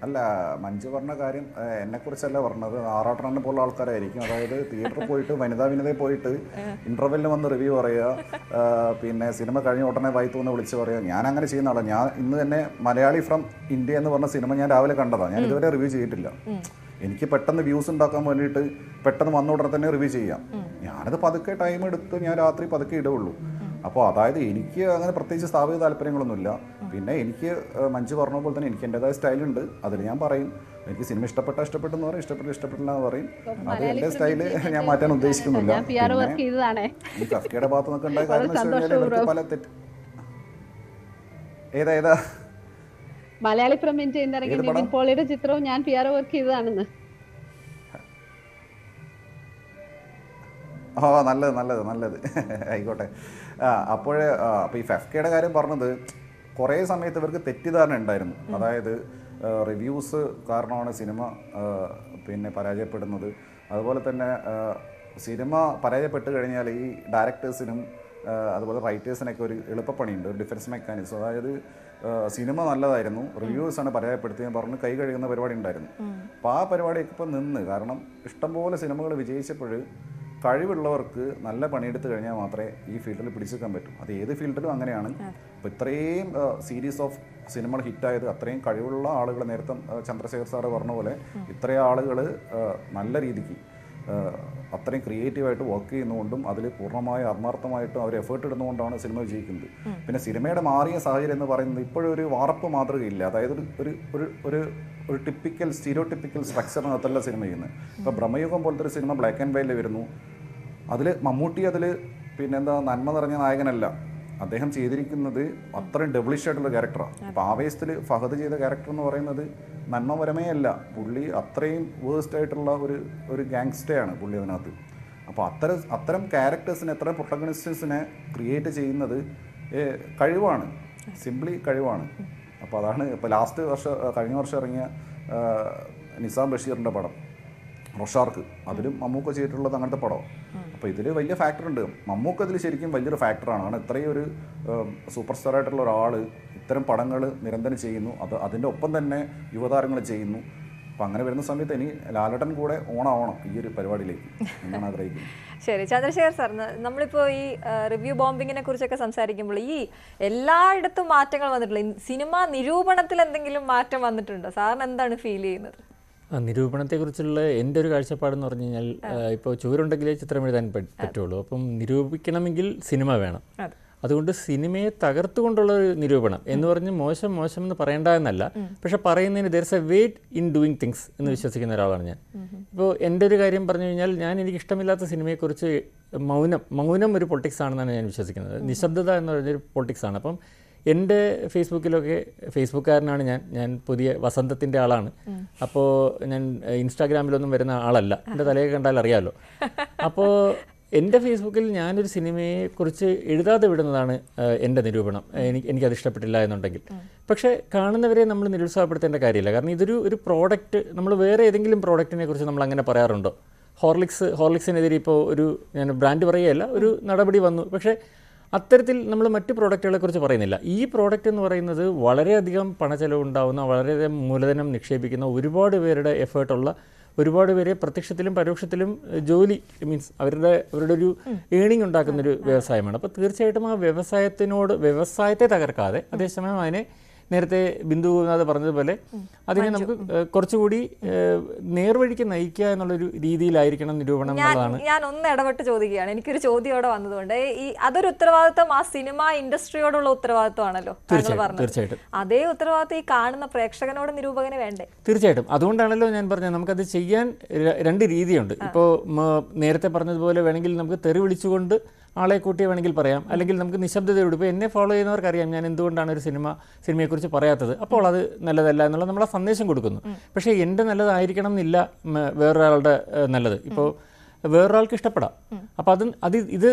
അല്ല മഞ്ജു പറഞ്ഞ കാര്യം എന്നെക്കുറിച്ചല്ല പറഞ്ഞത്. ആറാട്ടണ്ണനെ പോലുള്ള ആൾക്കാരായിരിക്കും. അതായത് തിയേറ്ററിൽ പോയിട്ട് വനിതാ വിനിതയിൽ പോയിട്ട് ഇന്റർവെല്ലിന് വന്ന് റിവ്യൂ പറയുക പിന്നെ സിനിമ കഴിഞ്ഞ ഉടനെ വായിത്തു എന്ന് വിളിച്ച് പറയുക. ഞാൻ അങ്ങനെ ചെയ്യുന്ന ആളാണ് ഞാൻ ഇന്ന് തന്നെ മലയാളി ഫ്രം ഇന്ത്യ എന്ന് പറഞ്ഞ സിനിമ ഞാൻ രാവിലെ കണ്ടതാണ് ഞാൻ ഇതുവരെ റിവ്യൂ ചെയ്തിട്ടില്ല. എനിക്ക് പെട്ടെന്ന് വ്യൂസ് ഉണ്ടാക്കാൻ വേണ്ടിയിട്ട് പെട്ടെന്ന് വന്ന ഉടനെ തന്നെ റിവ്യൂ ചെയ്യാം. ഞാനത് പതുക്കെ ടൈം എടുത്ത് ഞാൻ രാത്രി പതുക്കെ ഇടുള്ളൂ അപ്പോൾ അതായത് എനിക്ക് അങ്ങനെ പ്രത്യേകിച്ച് സ്ഥാപിത താല്പര്യങ്ങളൊന്നുമില്ല. പിന്നെ എനിക്ക് മഞ്ജു പറഞ്ഞ പോലെ തന്നെ എനിക്ക് എന്റെതായ സ്റ്റൈലുണ്ട്. അതിൽ ഞാൻ പറയും എനിക്ക് സിനിമ ഇഷ്ടപ്പെട്ട ഇഷ്ടപ്പെട്ടെന്ന് പറയും ഇഷ്ടപ്പെട്ട ഇഷ്ടപ്പെട്ടില്ല എന്ന് പറയും. അത് എന്റെ സ്റ്റൈൽ ഞാൻ മാറ്റാൻ ഉദ്ദേശിക്കുന്നില്ല. ഈ കഫ്കയുടെ ഭാഗത്ത് നിന്നൊക്കെ ഉണ്ടായ കാര്യം എന്ന് വെച്ച് കഴിഞ്ഞാൽ ഇവർക്ക് പല തെറ്റ് ഏതാ ഏതാ? മലയാളി പടം? പോളിയുടെ ചിത്രവും ഞാൻ പി ആർ വർക്ക് ചെയ്തതാണെന്ന്. ഓ നല്ലത് നല്ലത് നല്ലത്. ആയിക്കോട്ടെ. ആ അപ്പോഴേ അപ്പോൾ ഈ ഫെഫ്കയുടെ കാര്യം പറഞ്ഞത് കുറേ സമയത്ത് ഇവർക്ക് തെറ്റിദ്ധാരണ ഉണ്ടായിരുന്നു. അതായത് റിവ്യൂസ് കാരണമാണ് സിനിമ പിന്നെ പരാജയപ്പെടുന്നത്. അതുപോലെ തന്നെ സിനിമ പരാജയപ്പെട്ട് കഴിഞ്ഞാൽ ഈ ഡയറക്ടേഴ്സിനും അതുപോലെ റൈറ്റേഴ്സിനൊക്കെ ഒരു എളുപ്പപ്പണിയുണ്ട് ഒരു ഡിഫൻസ് മെക്കാനിസം. അതായത് സിനിമ നല്ലതായിരുന്നു റിവ്യൂസ് ആണ് പരാജയപ്പെടുത്തിയെന്ന് പറഞ്ഞ് കൈ കഴുകുന്ന പരിപാടി ഉണ്ടായിരുന്നു. അപ്പോൾ ആ പരിപാടിയൊക്കെ ഇപ്പം നിന്ന് കാരണം ഇഷ്ടംപോലെ സിനിമകൾ വിജയിച്ചപ്പോൾ കഴിവുള്ളവർക്ക് നല്ല പണിയെടുത്ത് കഴിഞ്ഞാൽ മാത്രമേ ഈ ഫീൽഡിൽ പിടിച്ചെടുക്കാൻ പറ്റൂ. അത് ഏത് ഫീൽഡിലും അങ്ങനെയാണ്. അപ്പോൾ ഇത്രയും സീരീസ് ഓഫ് സിനിമകൾ ഹിറ്റായത് അത്രയും കഴിവുള്ള ആളുകൾ നേരത്തെ ചന്ദ്രശേഖർ സാറ് പറഞ്ഞ പോലെ ഇത്രയും ആളുകൾ നല്ല രീതിക്ക് അത്രയും ക്രിയേറ്റീവായിട്ട് വർക്ക് ചെയ്യുന്നതുകൊണ്ടും അതിൽ പൂർണമായ ആത്മാർത്ഥമായിട്ടും അവർ എഫേർട്ട് ഇടുന്നതുകൊണ്ടാണ് സിനിമ വിജയിക്കുന്നത്. പിന്നെ സിനിമയുടെ മാറിയ സാഹചര്യം എന്ന് പറയുന്നത് ഇപ്പോഴും ഒരു വാർപ്പ് മാതൃകയില്ല. അതായത് ഒരു ഒരു ഒരു ഒരു ഒരു ടിപ്പിക്കൽ സ്റ്റീരിയോ ടിപ്പിക്കൽ സ്ട്രക്ചറിനകത്തല്ല സിനിമ ചെയ്യുന്നത്. ഇപ്പോൾ ബ്രഹ്മയുഗം പോലത്തെ ഒരു സിനിമ ബ്ലാക്ക് ആൻഡ് വൈറ്റിൽ വരുന്നു. അതിൽ മമ്മൂട്ടി അതിൽ പിന്നെന്താ നന്മ നിറഞ്ഞ നായകനല്ല. അദ്ദേഹം ചെയ്തിരിക്കുന്നത് അത്രയും ഡെബിളിഷ് ആയിട്ടുള്ള ക്യാരക്ടറാണ് അപ്പോൾ ആവേശത്തിൽ ഫഹദ് ചെയ്ത ക്യാരക്ടർ എന്ന് പറയുന്നത് നന്മപരമേ അല്ല. പുള്ളി അത്രയും വേഴ്സ്റ്റ് ആയിട്ടുള്ള ഒരു ഒരു ഗാങ്സ്റ്റയാണ് പുള്ളി അതിനകത്ത്. അപ്പോൾ അത്തരം അത്തരം ക്യാരക്ടേഴ്സിനെ അത്തരം പ്രൊട്ടഗണിസ്റ്റേഴ്സിനെ ക്രിയേറ്റ് ചെയ്യുന്നത് കഴിവാണ്. സിംപ്ലി കഴിവാണ്. അപ്പോൾ അതാണ് ഇപ്പോൾ ലാസ്റ്റ് വർഷം കഴിഞ്ഞ വർഷം ഇറങ്ങിയ നിസാം ബഷീറിന്റെ പടം. റൊഷാർക്ക് അതിലും മമ്മൂക്ക ചെയ്തിട്ടുള്ളത് അങ്ങനത്തെ പടം. അപ്പോൾ ഇതിൽ വലിയ ഫാക്ടർ ഉണ്ട്. മമ്മൂക്ക അതിൽ ശരിക്കും വലിയൊരു ഫാക്ടറാണ് കാരണം ഇത്രയും ഒരു സൂപ്പർ സ്റ്റാർ ആയിട്ടുള്ള ഒരാൾ ഇത്തരം പടങ്ങൾ നിരന്തരം ചെയ്യുന്നു. അത് അതിന്റെ ഒപ്പം തന്നെ യുവതാരങ്ങൾ ചെയ്യുന്നു. അപ്പം അങ്ങനെ വരുന്ന സമയത്ത് ഇനി ലാലട്ടൻ കൂടെ ഓണാവണം ഈ ഒരു പരിപാടിയിലേക്ക്. എന്നാണ് ആഗ്രഹിക്കുന്നത്. ശരി. ചന്ദ്രശേഖർ സാർ നമ്മളിപ്പോൾ ഈ റിവ്യൂ ബോംബിങ്ങിനെ കുറിച്ചൊക്കെ സംസാരിക്കുമ്പോൾ ഈ എല്ലായിടത്തും മാറ്റങ്ങൾ വന്നിട്ടുള്ള സിനിമാ നിരൂപണത്തിൽ എന്തെങ്കിലും മാറ്റം വന്നിട്ടുണ്ടോ? സാറിന് എന്താണ് ഫീൽ ചെയ്യുന്നത്? നിരൂപണത്തെക്കുറിച്ചുള്ള എന്റെ ഒരു കാഴ്ചപ്പാടെന്ന് പറഞ്ഞു കഴിഞ്ഞാൽ ഇപ്പോൾ ചുവരുണ്ടെങ്കിലേ ചിത്രം എഴുതാൻ പറ്റുള്ളൂ. അപ്പം നിരൂപിക്കണമെങ്കിൽ സിനിമ വേണം. അതുകൊണ്ട് സിനിമയെ തകർത്തുകൊണ്ടുള്ള ഒരു നിരൂപണം എന്ന് പറഞ്ഞ് മോശം മോശം എന്ന് പറയേണ്ട എന്നല്ല. പക്ഷെ പറയുന്നതിന് there's a weight in doing things എന്ന് വിശ്വസിക്കുന്ന ഒരാളാണ് ഞാൻ. ഇപ്പോൾ എന്റെ ഒരു കാര്യം പറഞ്ഞു കഴിഞ്ഞാൽ ഞാൻ എനിക്ക് ഇഷ്ടമില്ലാത്ത സിനിമയെക്കുറിച്ച് മൗനം മൗനം ഒരു പൊളിറ്റിക്സ് ആണെന്നാണ് ഞാൻ വിശ്വസിക്കുന്നത്. നിശബ്ദത എന്ന് പറഞ്ഞൊരു പൊളിറ്റിക്സ് ആണ്. അപ്പം എന്റെ ഫേസ്ബുക്കിലൊക്കെ ഫേസ്ബുക്കുകാരനാണ് ഞാൻ ഞാൻ പുതിയ വസന്തത്തിന്റെ ആളാണ്. അപ്പോൾ ഞാൻ ഇൻസ്റ്റാഗ്രാമിലൊന്നും വരുന്ന ആളല്ല. എന്റെ തലയൊക്കെ കണ്ടാൽ അറിയാമല്ലോ അപ്പോൾ എന്റെ ഫേസ്ബുക്കിൽ ഞാനൊരു സിനിമയെക്കുറിച്ച് എഴുതാതെ വിടുന്നതാണ് എന്റെ നിരൂപണം. എനിക്ക് എനിക്കത് ഇഷ്ടപ്പെട്ടില്ല എന്നുണ്ടെങ്കിൽ. പക്ഷേ കാണുന്നവരെ നമ്മൾ നിരുത്സാഹപ്പെടുത്തേണ്ട കാര്യമില്ല. കാരണം ഇതൊരു ഒരു പ്രോഡക്റ്റ് നമ്മൾ വേറെ ഏതെങ്കിലും പ്രോഡക്റ്റിനെ കുറിച്ച് നമ്മൾ അങ്ങനെ പറയാറുണ്ടോ? ഹോർലിക്സ് ഹോർലിക്സിനെതിരെ ഇപ്പോൾ ഒരു ഞാൻ ബ്രാൻഡ് പറയുകയല്ല ഒരു നടപടി വന്നു. പക്ഷേ അത്തരത്തിൽ നമ്മൾ മറ്റ് പ്രോഡക്റ്റുകളെക്കുറിച്ച് പറയുന്നില്ല. ഈ പ്രോഡക്റ്റ് എന്ന് പറയുന്നത് വളരെയധികം പണച്ചെലവുണ്ടാവുന്ന വളരെയധികം മൂലധനം നിക്ഷേപിക്കുന്ന ഒരുപാട് പേരുടെ എഫേർട്ടുള്ള ഒരുപാട് പേരെ പ്രത്യക്ഷത്തിലും പരോക്ഷത്തിലും ജോലി മീൻസ് അവരുടെ അവരുടെ ഒരു ഏണിംഗ് ഉണ്ടാക്കുന്ന ഒരു വ്യവസായമാണ്. അപ്പോൾ തീർച്ചയായിട്ടും ആ വ്യവസായത്തിനോട് വ്യവസായത്തെ തകർക്കാതെ അതേസമയം അതിനെ നേരത്തെ ബിന്ദു ഗോപിനാഥ് പറഞ്ഞതുപോലെ അതിനെ നമുക്ക് കുറച്ചുകൂടി നേർവഴിക്ക് നയിക്കുക എന്നുള്ളൊരു രീതിയിലായിരിക്കണം നിരൂപണം ഞാൻ എന്നുള്ളതാണ്. ഞാൻ ഒന്ന് ഇടപെട്ട് ചോദിക്കുകയാണ്. എനിക്കൊരു ചോദ്യം അവിടെ വന്നതുകൊണ്ട്. ഈ അതൊരു ഉത്തരവാദിത്വം ആ സിനിമ ഇൻഡസ്ട്രിയോടുള്ള ഉത്തരവാദിത്വമാണല്ലോ തീർച്ചയായിട്ടും അതേ ഉത്തരവാദിത്വം ഈ കാണുന്ന പ്രേക്ഷകനോട് നിരൂപകന് വേണ്ടേ? തീർച്ചയായിട്ടും. അതുകൊണ്ടാണല്ലോ ഞാൻ പറഞ്ഞത് നമുക്കത് ചെയ്യാൻ രണ്ട് രീതിയുണ്ട്. ഇപ്പോൾ നേരത്തെ പറഞ്ഞതുപോലെ വേണമെങ്കിൽ നമുക്ക് തെറി വിളിച്ചുകൊണ്ട് ആളെ കൂട്ടി വേണമെങ്കിൽ പറയാം. അല്ലെങ്കിൽ നമുക്ക് നിശബ്ദതയോട് ഇപ്പോൾ എന്നെ ഫോളോ ചെയ്യുന്നവർക്കറിയാം ഞാൻ എന്തുകൊണ്ടാണ് ഒരു സിനിമ സിനിമയെക്കുറിച്ച് പറയാത്തത്. അപ്പോൾ അത് നല്ലതല്ല എന്നുള്ള നമ്മളെ സന്ദേശം കൊടുക്കുന്നു. പക്ഷേ എന്റെ നല്ലതായിരിക്കണം എന്നില്ല വേറൊരാളുടെ നല്ലത്. ഇപ്പോൾ വേറൊരാൾക്ക് ഇഷ്ടപ്പെടാം. അപ്പം അത് അത് ഇത്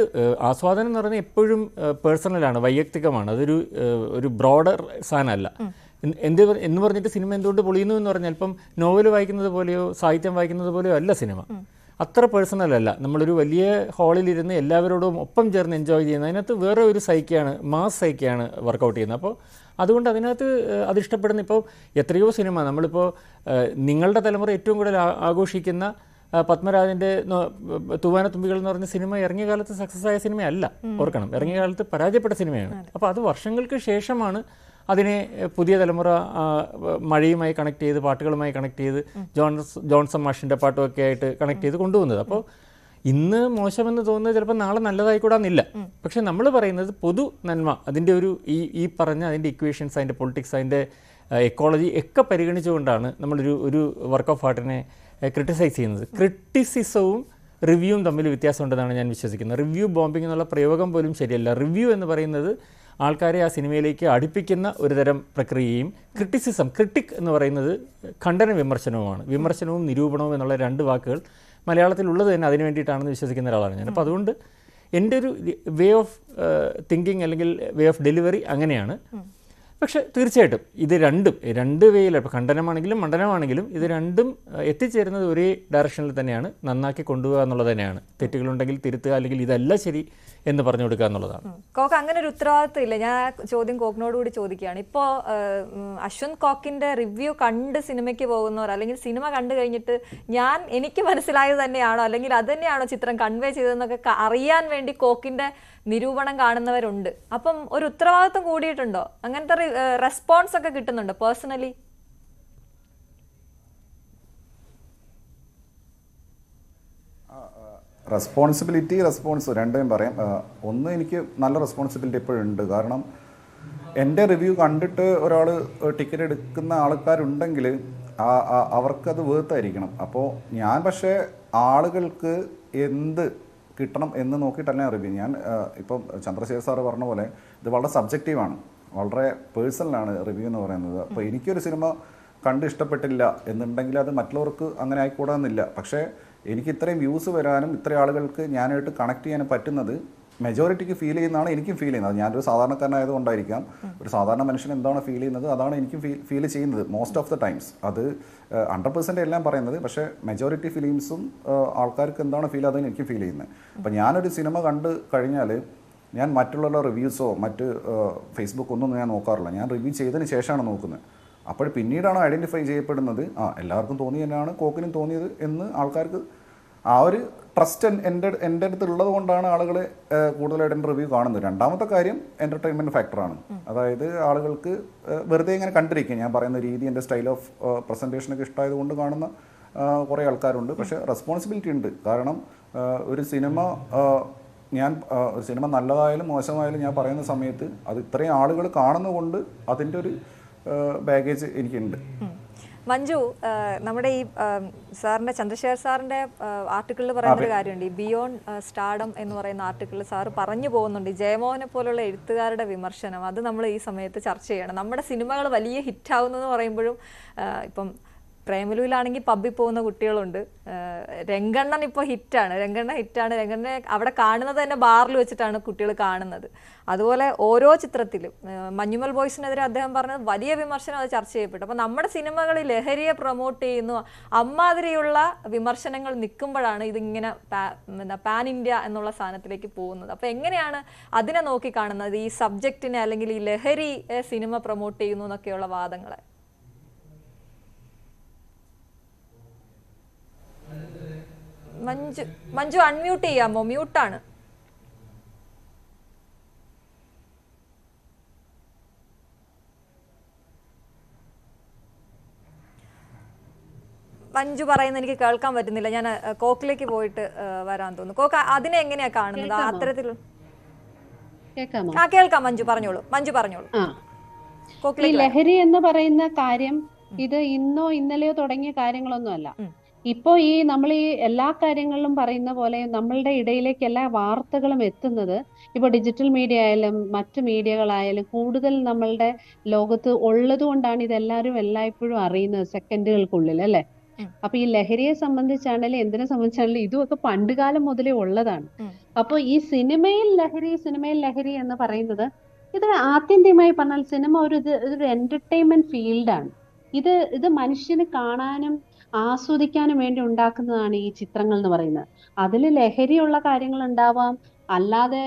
ആസ്വാദനം എന്ന് പറയുന്നത് എപ്പോഴും പേഴ്സണലാണ് വൈയക്തികമാണ്. അതൊരു ഒരു ബ്രോഡർ സാധനമല്ല. എന്ത് എന്ന് പറഞ്ഞിട്ട് സിനിമ എന്തുകൊണ്ട് പൊളിയുന്നു എന്ന് പറഞ്ഞാൽ ഇപ്പം നോവൽ വായിക്കുന്നത് പോലെയോ സാഹിത്യം വായിക്കുന്നത് പോലെയോ അല്ല സിനിമ. അത്ര പേഴ്സണൽ അല്ല. നമ്മളൊരു വലിയ ഹാളിലിരുന്ന് എല്ലാവരോടും ഒപ്പം ചേർന്ന് എൻജോയ് ചെയ്യുന്ന അതിനകത്ത് വേറെ ഒരു സൈക്കാണ് മാസ് സൈക്കാണ് വർക്കൗട്ട് ചെയ്യുന്നത്. അപ്പോൾ അതുകൊണ്ട് അതിനകത്ത് അതിഷ്ടപ്പെടുന്ന അത് ഇഷ്ടപ്പെടുന്ന ഇപ്പോൾ എത്രയോ സിനിമ നമ്മളിപ്പോൾ നിങ്ങളുടെ തലമുറ ഏറ്റവും കൂടുതൽ ആഘോഷിക്കുന്ന പത്മരാജന്റെ തൂവാനത്തുമ്പികൾ എന്ന് പറഞ്ഞ സിനിമ ഇറങ്ങിയ കാലത്ത് സക്സസ് ആയ സിനിമയല്ല ഓർക്കണം. ഇറങ്ങിയ കാലത്ത് പരാജയപ്പെട്ട സിനിമയാണ് അപ്പോൾ അത് വർഷങ്ങൾക്ക് ശേഷമാണ് അതിനെ പുതിയ തലമുറ മഴയുമായി കണക്ട് ചെയ്ത് പാട്ടുകളുമായി കണക്ട് ചെയ്ത് ജോൺസ് ജോൺസൺ മാഷിന്റെ പാട്ടുമൊക്കെ ആയിട്ട് കണക്ട് ചെയ്ത് കൊണ്ടുവന്നത്. അപ്പോൾ ഇന്ന് മോശമെന്ന് തോന്നുന്നത് ചിലപ്പോൾ നാളെ നല്ലതായിക്കൂടാന്നില്ല. പക്ഷെ നമ്മൾ പറയുന്നത് പൊതു നന്മ അതിന്റെ ഒരു ഈ ഈ പറഞ്ഞ അതിന്റെ ഇക്വേഷൻസ് അതിന്റെ പൊളിറ്റിക്സ് അതിന്റെ എക്കോളജി ഒക്കെ പരിഗണിച്ചുകൊണ്ടാണ് നമ്മളൊരു ഒരു വർക്ക് ഓഫ് ആർട്ടിനെ ക്രിട്ടിസൈസ് ചെയ്യുന്നത്. ക്രിട്ടിസിസവും റിവ്യൂവും തമ്മിൽ വ്യത്യാസമുണ്ടെന്നാണ് ഞാൻ വിശ്വസിക്കുന്നത്. റിവ്യൂ ബോംബിംഗ് എന്നുള്ള പ്രയോഗം പോലും ശരിയല്ല. റിവ്യൂ എന്ന് പറയുന്നത് ആൾക്കാരെ ആ സിനിമയിലേക്ക് അടുപ്പിക്കുന്ന ഒരു തരം പ്രക്രിയയും ക്രിട്ടിസിസം ക്രിട്ടിക് എന്ന് പറയുന്നത് ഖണ്ഡന വിമർശനവുമാണ്. വിമർശനവും നിരൂപണവും എന്നുള്ള രണ്ട് വാക്കുകൾ മലയാളത്തിലുള്ളത് തന്നെ അതിന് വേണ്ടിയിട്ടാണെന്ന് വിശ്വസിക്കുന്ന ഒരാളാണ് ഞാൻ. അപ്പോൾ അതുകൊണ്ട് എന്റെ ഒരു വേ ഓഫ് തിങ്കിങ് അല്ലെങ്കിൽ വേ ഓഫ് ഡെലിവറി അങ്ങനെയാണ്. പക്ഷെ തീർച്ചയായിട്ടും ഇത് രണ്ടും രണ്ട് വേയിൽ ഇപ്പോൾ ഖണ്ഡനമാണെങ്കിലും മണ്ഡനമാണെങ്കിലും ഇത് രണ്ടും എത്തിച്ചേരുന്നത് ഒരേ ഡയറക്ഷനിൽ തന്നെയാണ്. നന്നാക്കി കൊണ്ടുപോകുക എന്നുള്ളത് തന്നെയാണ്. തെറ്റുകളുണ്ടെങ്കിൽ തിരുത്തുക അല്ലെങ്കിൽ ഇതല്ല ശരി എന്ന് പറഞ്ഞു കൊടുക്കുക എന്നുള്ളതാണ്. കോക്ക് അങ്ങനെ ഒരു ഉത്തരവാദിത്വം ഇല്ല. ഞാൻ ചോദ്യം കോക്കിനോട് കൂടി ചോദിക്കുകയാണ്. ഇപ്പോൾ അശ്വന്ത് കോക്കിന്റെ റിവ്യൂ കണ്ട് സിനിമയ്ക്ക് പോകുന്നവർ അല്ലെങ്കിൽ സിനിമ കണ്ടു കഴിഞ്ഞിട്ട് ഞാൻ എനിക്ക് മനസ്സിലായത് തന്നെയാണോ അല്ലെങ്കിൽ അത് തന്നെയാണോ ചിത്രം കൺവേ ചെയ്തതെന്നൊക്കെ അറിയാൻ വേണ്ടി കോക്കിന്റെ നിരൂപണം കാണുന്നവരുണ്ട്. അപ്പം ഒരു ഉത്തരവാദിത്വം കൂടിയിട്ടുണ്ടോ? അങ്ങനത്തെ റെസ്പോൺസ് ഒക്കെ കിട്ടുന്നുണ്ടോ പേഴ്സണലി റെസ്പോൺസിബിലിറ്റി റെസ്പോൺസ് രണ്ടും പറയാം. ഒന്ന് എനിക്ക് നല്ല റെസ്പോൺസിബിലിറ്റി ഇപ്പോഴും ഉണ്ട് കാരണം എന്റെ റിവ്യൂ കണ്ടിട്ട് ഒരാൾ ടിക്കറ്റ് എടുക്കുന്ന ആൾക്കാരുണ്ടെങ്കിൽ അവർക്കത് വേർത്തായിരിക്കണം അപ്പോൾ ഞാൻ പക്ഷേ ആളുകൾക്ക് എന്ത് കിട്ടണം എന്ന് നോക്കിയിട്ടല്ല റിവ്യൂ ഞാൻ ഇപ്പം ചന്ദ്രശേഖർ സാറ് പറഞ്ഞ പോലെ ഇത് വളരെ സബ്ജക്റ്റീവാണ് വളരെ പേഴ്സണലാണ് റിവ്യൂ എന്ന് പറയുന്നത്. അപ്പോൾ എനിക്കൊരു സിനിമ കണ്ട് ഇഷ്ടപ്പെട്ടില്ല എന്നുണ്ടെങ്കിൽ അത് മറ്റുള്ളവർക്ക് അങ്ങനെ ആയിക്കൂടാന്നില്ല പക്ഷേ എനിക്ക് ഇത്രയും വ്യൂസ് വരാനും ഇത്രയും ആളുകൾക്ക് ഞാനായിട്ട് കണക്ട് ചെയ്യാനും പറ്റുന്നത് മെജോറിറ്റിക്ക് ഫീൽ ചെയ്യുന്നതാണ് എനിക്കും ഫീൽ ചെയ്യുന്നത്. ഞാനൊരു സാധാരണക്കാരനായതുകൊണ്ടായിരിക്കാം ഒരു സാധാരണ മനുഷ്യൻ എന്താണ് ഫീൽ ചെയ്യുന്നത്? അതാണ് എനിക്കും ഫീൽ ചെയ്യുന്നത് മോസ്റ്റ് ഓഫ് ദ ടൈംസ് അത് ഹൺഡ്രഡ് പെർസെന്റ് എല്ലാം പറയുന്നത്. പക്ഷേ മെജോറിറ്റി ഫിലിംസും ആൾക്കാർക്ക് എന്താണ് ഫീൽ അതാണ് എനിക്കും ഫീൽ ചെയ്യുന്നത്. അപ്പം ഞാനൊരു സിനിമ കണ്ട് കഴിഞ്ഞാൽ ഞാൻ മറ്റുള്ള റിവ്യൂസോ മറ്റ് ഫേസ്ബുക്ക് ഒന്നും ഞാൻ നോക്കാറില്ല. ഞാൻ റിവ്യൂ ചെയ്തതിന് ശേഷമാണ് നോക്കുന്നത്. അപ്പോൾ പിന്നീടാണ് ഐഡന്റിഫൈ ചെയ്യപ്പെടുന്നത് ആ എല്ലാവർക്കും തോന്നി തന്നെയാണ് കോക്കിനും തോന്നിയത് എന്ന് ആൾക്കാർക്ക് ആ ഒരു ട്രസ്റ്റ് എന്റെ എന്റെ അടുത്ത് ഉള്ളത് കൊണ്ടാണ് ആളുകൾ കൂടുതലായിട്ട് എന്റെ റിവ്യൂ കാണുന്നത്. രണ്ടാമത്തെ കാര്യം എന്റർടൈൻമെന്റ് ഫാക്ടറാണ് അതായത് ആളുകൾക്ക് വെറുതെ ഇങ്ങനെ കണ്ടിരിക്കുക ഞാൻ പറയുന്ന രീതി എന്റെ സ്റ്റൈൽ ഓഫ് പ്രസന്റേഷനൊക്കെ ഇഷ്ടമായത് കൊണ്ട് കാണുന്ന കുറേ ആൾക്കാരുണ്ട്. പക്ഷേ റെസ്പോൺസിബിലിറ്റി ഉണ്ട്. കാരണം ഒരു സിനിമ ഞാൻ ഒരു സിനിമ നല്ലതായാലും മോശമായാലും ഞാൻ പറയുന്ന സമയത്ത് അത് ഇത്രയും ആളുകൾ കാണുന്നതുകൊണ്ട് അതിന്റെ ഒരു ബാഗേജ് എനിക്കുണ്ട്. മഞ്ജു നമ്മുടെ ഈ സാറിന്റെ ചന്ദ്രശേഖർ സാറിന്റെ ആർട്ടിക്കിളിൽ പറയുന്ന ഒരു കാര്യമുണ്ട്. ഈ ബിയോണ്ട് സ്റ്റാർഡം എന്ന് പറയുന്ന ആർട്ടിക്കിളിൽ സാറ് പറഞ്ഞു പോകുന്നുണ്ട്. ജയമോഹനെ പോലുള്ള എഴുത്തുകാരുടെ വിമർശനം അത് നമ്മൾ ഈ സമയത്ത് ചർച്ച ചെയ്യണം. നമ്മുടെ സിനിമകൾ വലിയ ഹിറ്റ് ആവുന്നു എന്ന് പറയുമ്പോഴും ഇപ്പം പ്രേമലുവിലാണെങ്കിൽ പബ്ബിൽ പോകുന്ന കുട്ടികളുണ്ട്. രംഗണ്ണൻ ഇപ്പോൾ ഹിറ്റാണ്. രംഗണ്ണ ഹിറ്റാണ്. രംഗണ്ണനെ അവിടെ കാണുന്നത് തന്നെ ബാറിൽ വെച്ചിട്ടാണ് കുട്ടികൾ കാണുന്നത്. അതുപോലെ ഓരോ ചിത്രത്തിലും മഞ്ഞുമൽ ബോയ്സിനെതിരെ അദ്ദേഹം പറഞ്ഞത് വലിയ വിമർശനം അത് ചർച്ച ചെയ്യപ്പെട്ടു. അപ്പോൾ നമ്മുടെ സിനിമകളിൽ ലഹരിയെ പ്രൊമോട്ട് ചെയ്യുന്നു അമ്മാതിരിയുള്ള വിമർശനങ്ങൾ നിൽക്കുമ്പോഴാണ് ഇതിങ്ങനെ പാൻ ഇന്ത്യ എന്നുള്ള സാധനത്തിലേക്ക് പോകുന്നത്. അപ്പോൾ എങ്ങനെയാണ് അതിനെ നോക്കി കാണുന്നത്? ഈ സബ്ജക്റ്റിനെ അല്ലെങ്കിൽ ഈ ലഹരി സിനിമ പ്രൊമോട്ട് ചെയ്യുന്നു എന്നൊക്കെയുള്ള വാദങ്ങളെ. മഞ്ജു മഞ്ജു അൺമ്യൂട്ട് ചെയ്യാമോ? മ്യൂട്ടാണ് മഞ്ജു പറയുന്നത് എനിക്ക് കേൾക്കാൻ പറ്റുന്നില്ല. ഞാൻ കോക്കിലേക്ക് പോയിട്ട് വരാൻ തോന്നുന്നു. കോക്ക അതിനെ എങ്ങനെയാ കാണുന്നത്? അത്തരത്തിൽ ആ കേൾക്കാം മഞ്ജു. പറഞ്ഞോളൂ. മഞ്ജു പറഞ്ഞോളൂ. ഈ ലഹരി എന്ന് പറയുന്ന കാര്യം ഇത് ഇന്നോ ഇന്നലെയോ തുടങ്ങിയ കാര്യങ്ങളൊന്നും അല്ല ഇപ്പോ ഈ നമ്മൾ ഈ എല്ലാ കാര്യങ്ങളിലും പറയുന്ന പോലെ നമ്മളുടെ ഇടയിലേക്ക് എല്ലാ വാർത്തകളും എത്തുന്നത് ഇപ്പൊ ഡിജിറ്റൽ മീഡിയ ആയാലും മറ്റു മീഡിയകളായാലും കൂടുതൽ നമ്മളുടെ ലോകത്ത് ഉള്ളത് കൊണ്ടാണ് ഇതെല്ലാവരും എല്ലായ്പ്പോഴും അറിയുന്നത് സെക്കൻഡുകൾക്കുള്ളിൽ അല്ലെ. അപ്പൊ ഈ ലഹരിയെ സംബന്ധിച്ചാണെങ്കിലും എന്തിനെ സംബന്ധിച്ചാണെങ്കിലും ഇതുമൊക്കെ പണ്ടുകാലം മുതലേ ഉള്ളതാണ്. അപ്പോൾ അപ്പൊ ഈ സിനിമയിൽ ലഹരി സിനിമയിൽ ലഹരി എന്ന് പറയുന്നത് ഇത് ആത്യന്തികമായി പറഞ്ഞാൽ സിനിമ ഒരു ഇത് ഒരു എന്റർടൈൻമെന്റ് ഫീൽഡാണ് ഇത് ഇത് മനുഷ്യന് കാണാനും ആസ്വദിക്കാനും വേണ്ടി ഉണ്ടാക്കുന്നതാണ് ഈ ചിത്രങ്ങൾ എന്ന് പറയുന്നത്. അതിൽ ലഹരിയുള്ള കാര്യങ്ങൾ ഉണ്ടാവാം. അല്ലാതെ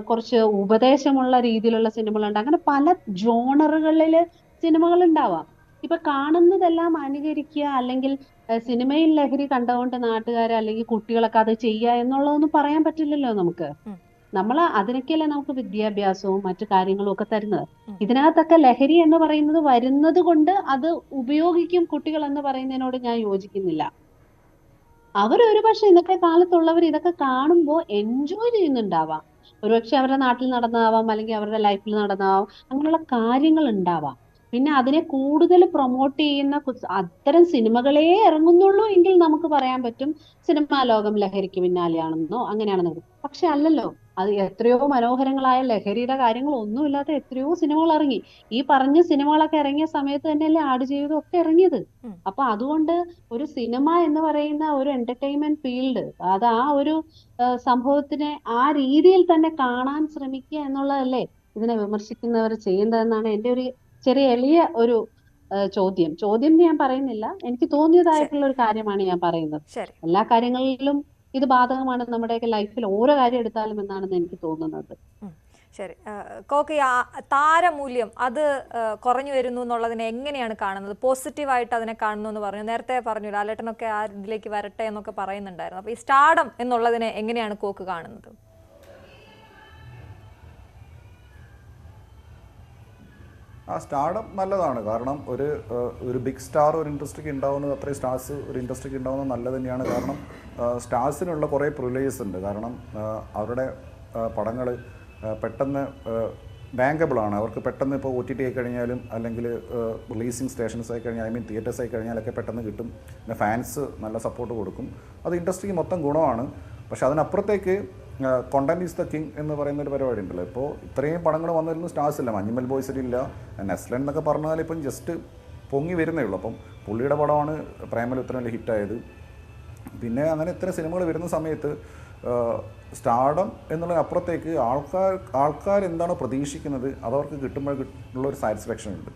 കുറച്ച് ഉപദേശമുള്ള രീതിയിലുള്ള സിനിമകളുണ്ട് അങ്ങനെ പല ജോണറുകളിൽ സിനിമകൾ ഉണ്ടാവാം. ഇപ്പൊ കാണുന്നതെല്ലാം അനുകരിക്കുക അല്ലെങ്കിൽ സിനിമയിൽ ലഹരി കണ്ടുകൊണ്ട് നാട്ടുകാർ അല്ലെങ്കിൽ കുട്ടികളൊക്കെ അത് ചെയ്യുക എന്നുള്ളതൊന്നും പറയാൻ പറ്റില്ലല്ലോ നമുക്ക്. നമ്മൾ അതിനൊക്കെയല്ലേ നമുക്ക് വിദ്യാഭ്യാസവും മറ്റു കാര്യങ്ങളും ഒക്കെ തരുന്നത്. ഇതിനകത്തൊക്കെ ലഹരി എന്ന് പറയുന്നത് വരുന്നത് കൊണ്ട് അത് ഉപയോഗിക്കും കുട്ടികൾ എന്ന് പറയുന്നതിനോട് ഞാൻ യോജിക്കുന്നില്ല. അവർ ഒരുപക്ഷെ ഇന്നത്തെ കാലത്തുള്ളവർ ഇതൊക്കെ കാണുമ്പോൾ എൻജോയ് ചെയ്യുന്നുണ്ടാവാം. ഒരുപക്ഷെ അവരുടെ നാട്ടിൽ നടന്നതാവാം അല്ലെങ്കിൽ അവരുടെ ലൈഫിൽ നടന്നതാവാം അങ്ങനെയുള്ള കാര്യങ്ങൾ ഉണ്ടാവാം. പിന്നെ അതിനെ കൂടുതൽ പ്രൊമോട്ട് ചെയ്യുന്ന അത്തരം സിനിമകളേ ഇറങ്ങുന്നുള്ളൂ എങ്കിൽ നമുക്ക് പറയാൻ പറ്റും സിനിമാ ലോകം ലഹരിക്ക് പിന്നാലെയാണെന്നോ അങ്ങനെയാണെന്നോ. പക്ഷെ അല്ലല്ലോ അത് എത്രയോ മനോഹരങ്ങളായ ലഹരിയുടെ കാര്യങ്ങൾ ഒന്നുമില്ലാത്ത എത്രയോ സിനിമകൾ ഇറങ്ങി. ഈ പറഞ്ഞ സിനിമകളൊക്കെ ഇറങ്ങിയ സമയത്ത് തന്നെയല്ലേ ആടുജീവിതം ഒക്കെ ഇറങ്ങിയത്. അപ്പൊ അതുകൊണ്ട് ഒരു സിനിമ എന്ന് പറയുന്ന ഒരു എന്റർടൈൻമെന്റ് ഫീൽഡ് അത് ആ ഒരു സംഭവത്തിനെ ആ രീതിയിൽ തന്നെ കാണാൻ ശ്രമിക്കുക എന്നുള്ളതല്ലേ ഇതിനെ വിമർശിക്കുന്നവർ ചെയ്യുന്നതെന്നാണ് എന്റെ ഒരു ചെറിയ എളിയ ഒരു ചോദ്യം. ചോദ്യം ഞാൻ പറയുന്നില്ല. എനിക്ക് തോന്നിയതായിട്ടുള്ള ഒരു കാര്യമാണ് ഞാൻ പറയുന്നത്. എല്ലാ കാര്യങ്ങളിലും ഇത് ബാധകമാണ് നമ്മുടെയൊക്കെ ലൈഫിൽ ഓരോ കാര്യം എടുത്താലും എന്നാണെന്ന് എനിക്ക് തോന്നുന്നത്. ശരി. കോക്കി താരമൂല്യം അത് കുറഞ്ഞു വരുന്നു എന്നുള്ളതിനെ എങ്ങനെയാണ് കാണുന്നത്? പോസിറ്റീവായിട്ട് അതിനെ കാണുന്നു എന്ന് പറഞ്ഞു. നേരത്തെ പറഞ്ഞു ലാലേട്ടനൊക്കെ ആ ഇതിലേക്ക് വരട്ടെ എന്നൊക്കെ പറയുന്നുണ്ടായിരുന്നു. അപ്പോൾ ഈ സ്റ്റാഡം എന്നുള്ളതിനെ എങ്ങനെയാണ് കോക്ക് കാണുന്നത്? ആ സ്റ്റാർഡം നല്ലതാണ്. കാരണം ഒരു ഒരു ബിഗ് സ്റ്റാർ ഒരു ഇൻഡസ്ട്രിക്ക് ഉണ്ടാവുന്നത് അത്രയും സ്റ്റാർസ് ഒരു ഇൻഡസ്ട്രിക്ക് ഉണ്ടാവുന്നത് നല്ലത് തന്നെയാണ്. കാരണം സ്റ്റാർസിനുള്ള കുറേ പ്രിവിലേജസ് ഉണ്ട്. കാരണം അവരുടെ പടങ്ങൾ പെട്ടെന്ന് ബാങ്കബിളാണ്. അവർക്ക് പെട്ടെന്ന് ഇപ്പോൾ ഒ ടി ടി ആയി കഴിഞ്ഞാലും അല്ലെങ്കിൽ റിലീസിങ് സ്റ്റേഷൻസ് ആയി കഴിഞ്ഞാൽ ഐ മീൻ തിയേറ്റേഴ്സ് ആയി കഴിഞ്ഞാലൊക്കെ പെട്ടെന്ന് കിട്ടും. പിന്നെ ഫാൻസ് നല്ല സപ്പോർട്ട് കൊടുക്കും. അത് ഇൻഡസ്ട്രിക്ക് മൊത്തം ഗുണമാണ്. പക്ഷെ അതിനപ്പുറത്തേക്ക് കോണ്ടന്റ് ഈസ് ദ കിങ് എന്ന് പറയുന്ന ഒരു പരിപാടി ഉണ്ടല്ലോ. ഇപ്പോൾ ഇത്രയും പടങ്ങൾ വന്നിരുന്നു സ്റ്റാർസ് ഇല്ല. മഞ്ഞുമൽ ബോയ്സിലില്ല നെസ്ലൻ എന്നൊക്കെ പറഞ്ഞാൽ ഇപ്പം ജസ്റ്റ് പൊങ്ങി വരുന്നേ ഉള്ളൂ. അപ്പം പുള്ളിയുടെ പടമാണ് പ്രേമൽ ഇത്ര ഹിറ്റായത് പിന്നെ അങ്ങനെ ഇത്ര സിനിമകൾ വരുന്ന സമയത്ത് സ്റ്റാർഡം എന്നുള്ളതിനപ്പുറത്തേക്ക് ആൾക്കാർ ആൾക്കാർ എന്താണോ പ്രതീക്ഷിക്കുന്നത് അതവർക്ക് കിട്ടുമ്പോൾ ഉള്ള ഒരു സാറ്റിസ്ഫാക്ഷൻ ഉണ്ട്.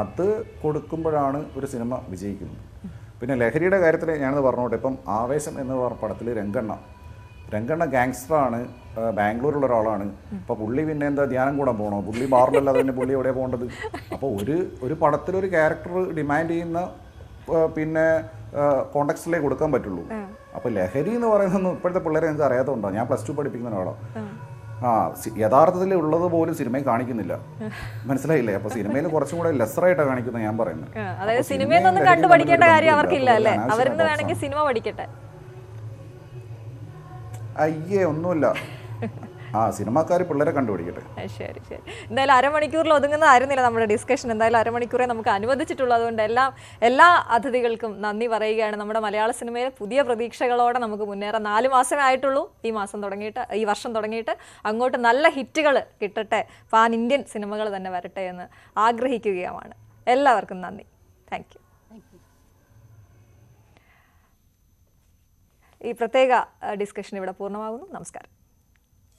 അത് കൊടുക്കുമ്പോഴാണ് ഒരു സിനിമ വിജയിക്കുന്നത്. പിന്നെ ലഹരിയുടെ കാര്യത്തിൽ ഞാനത് പറഞ്ഞോട്ടെ. ഇപ്പം ആവേശം എന്ന് പറഞ്ഞ പടത്തിൽ രംഗണ്ണ. രംഗണ്ണ ഗാങ്സ്റ്ററാണ് ബാംഗ്ലൂരിലുള്ള ഒരാളാണ്. അപ്പോൾ പുള്ളി പിന്നെ എന്താ ധ്യാനം കൂടാൻ പോകണോ പുള്ളി ബാറിലല്ലാതെ പിന്നെ പുള്ളി എവിടെയാണ് പോകേണ്ടത്? അപ്പോൾ ഒരു ഒരു പടത്തിലൊരു ക്യാരക്ടർ ഡിമാൻഡ് ചെയ്യുന്ന പിന്നെ കോണ്ടക്സ്റ്റിലേ കൊടുക്കാൻ പറ്റുള്ളൂ. അപ്പോൾ ലഹരി എന്ന് പറയുന്നത് ഇപ്പോഴത്തെ പിള്ളേരെ എനിക്ക് അറിയാത്തതുണ്ടോ ഞാൻ പ്ലസ് ടു പഠിപ്പിക്കുന്ന ഒരാളാണ് ആ. യഥാർത്ഥത്തിൽ ഉള്ളത് പോലും സിനിമയിൽ കാണിക്കുന്നില്ല. മനസ്സിലായില്ലേ? അപ്പൊ സിനിമയിൽ കുറച്ചും കൂടെ ലെസറായിട്ടാണ് കാണിക്കുന്നത് ഞാൻ പറയുന്നത്. അതായത് സിനിമയിൽ കണ്ടു പഠിക്കേണ്ട കാര്യം അവർക്കില്ല അല്ലേ? അനാവശ്യ അവരിന്ന് വേണമെങ്കിൽ സിനിമ പഠിക്കട്ടെ. അയ്യേ ഒന്നുമില്ല. ആ സിനിമാക്കാർ പിള്ളേരെ കണ്ടുപിടിക്കട്ടെ. ശരി ശരി. എന്തായാലും അരമണിക്കൂറിൽ ഒതുങ്ങുന്നതായിരുന്നില്ല നമ്മുടെ ഡിസ്കഷൻ. എന്തായാലും അരമണിക്കൂറെ നമുക്ക് അനുവദിച്ചിട്ടുള്ളൂ അതുകൊണ്ട് എല്ലാം എല്ലാ അതിഥികൾക്കും നന്ദി പറയുകയാണ്. നമ്മുടെ മലയാള സിനിമയിലെ പുതിയ പ്രതീക്ഷകളോടെ നമുക്ക് മുന്നേറാം. നാല് മാസമേ ആയിട്ടുള്ളൂ. ഈ മാസം തുടങ്ങിയിട്ട് ഈ വർഷം തുടങ്ങിയിട്ട് അങ്ങോട്ട് നല്ല ഹിറ്റുകൾ കിട്ടട്ടെ. പാൻ ഇന്ത്യൻ സിനിമകൾ തന്നെ വരട്ടെ എന്ന് ആഗ്രഹിക്കുകയുമാണ്. എല്ലാവർക്കും നന്ദി. താങ്ക് യു ഈ പ്രത്യേക ഡിസ്കഷൻ ഇവിടെ പൂർണമാകുന്നു. നമസ്കാരം.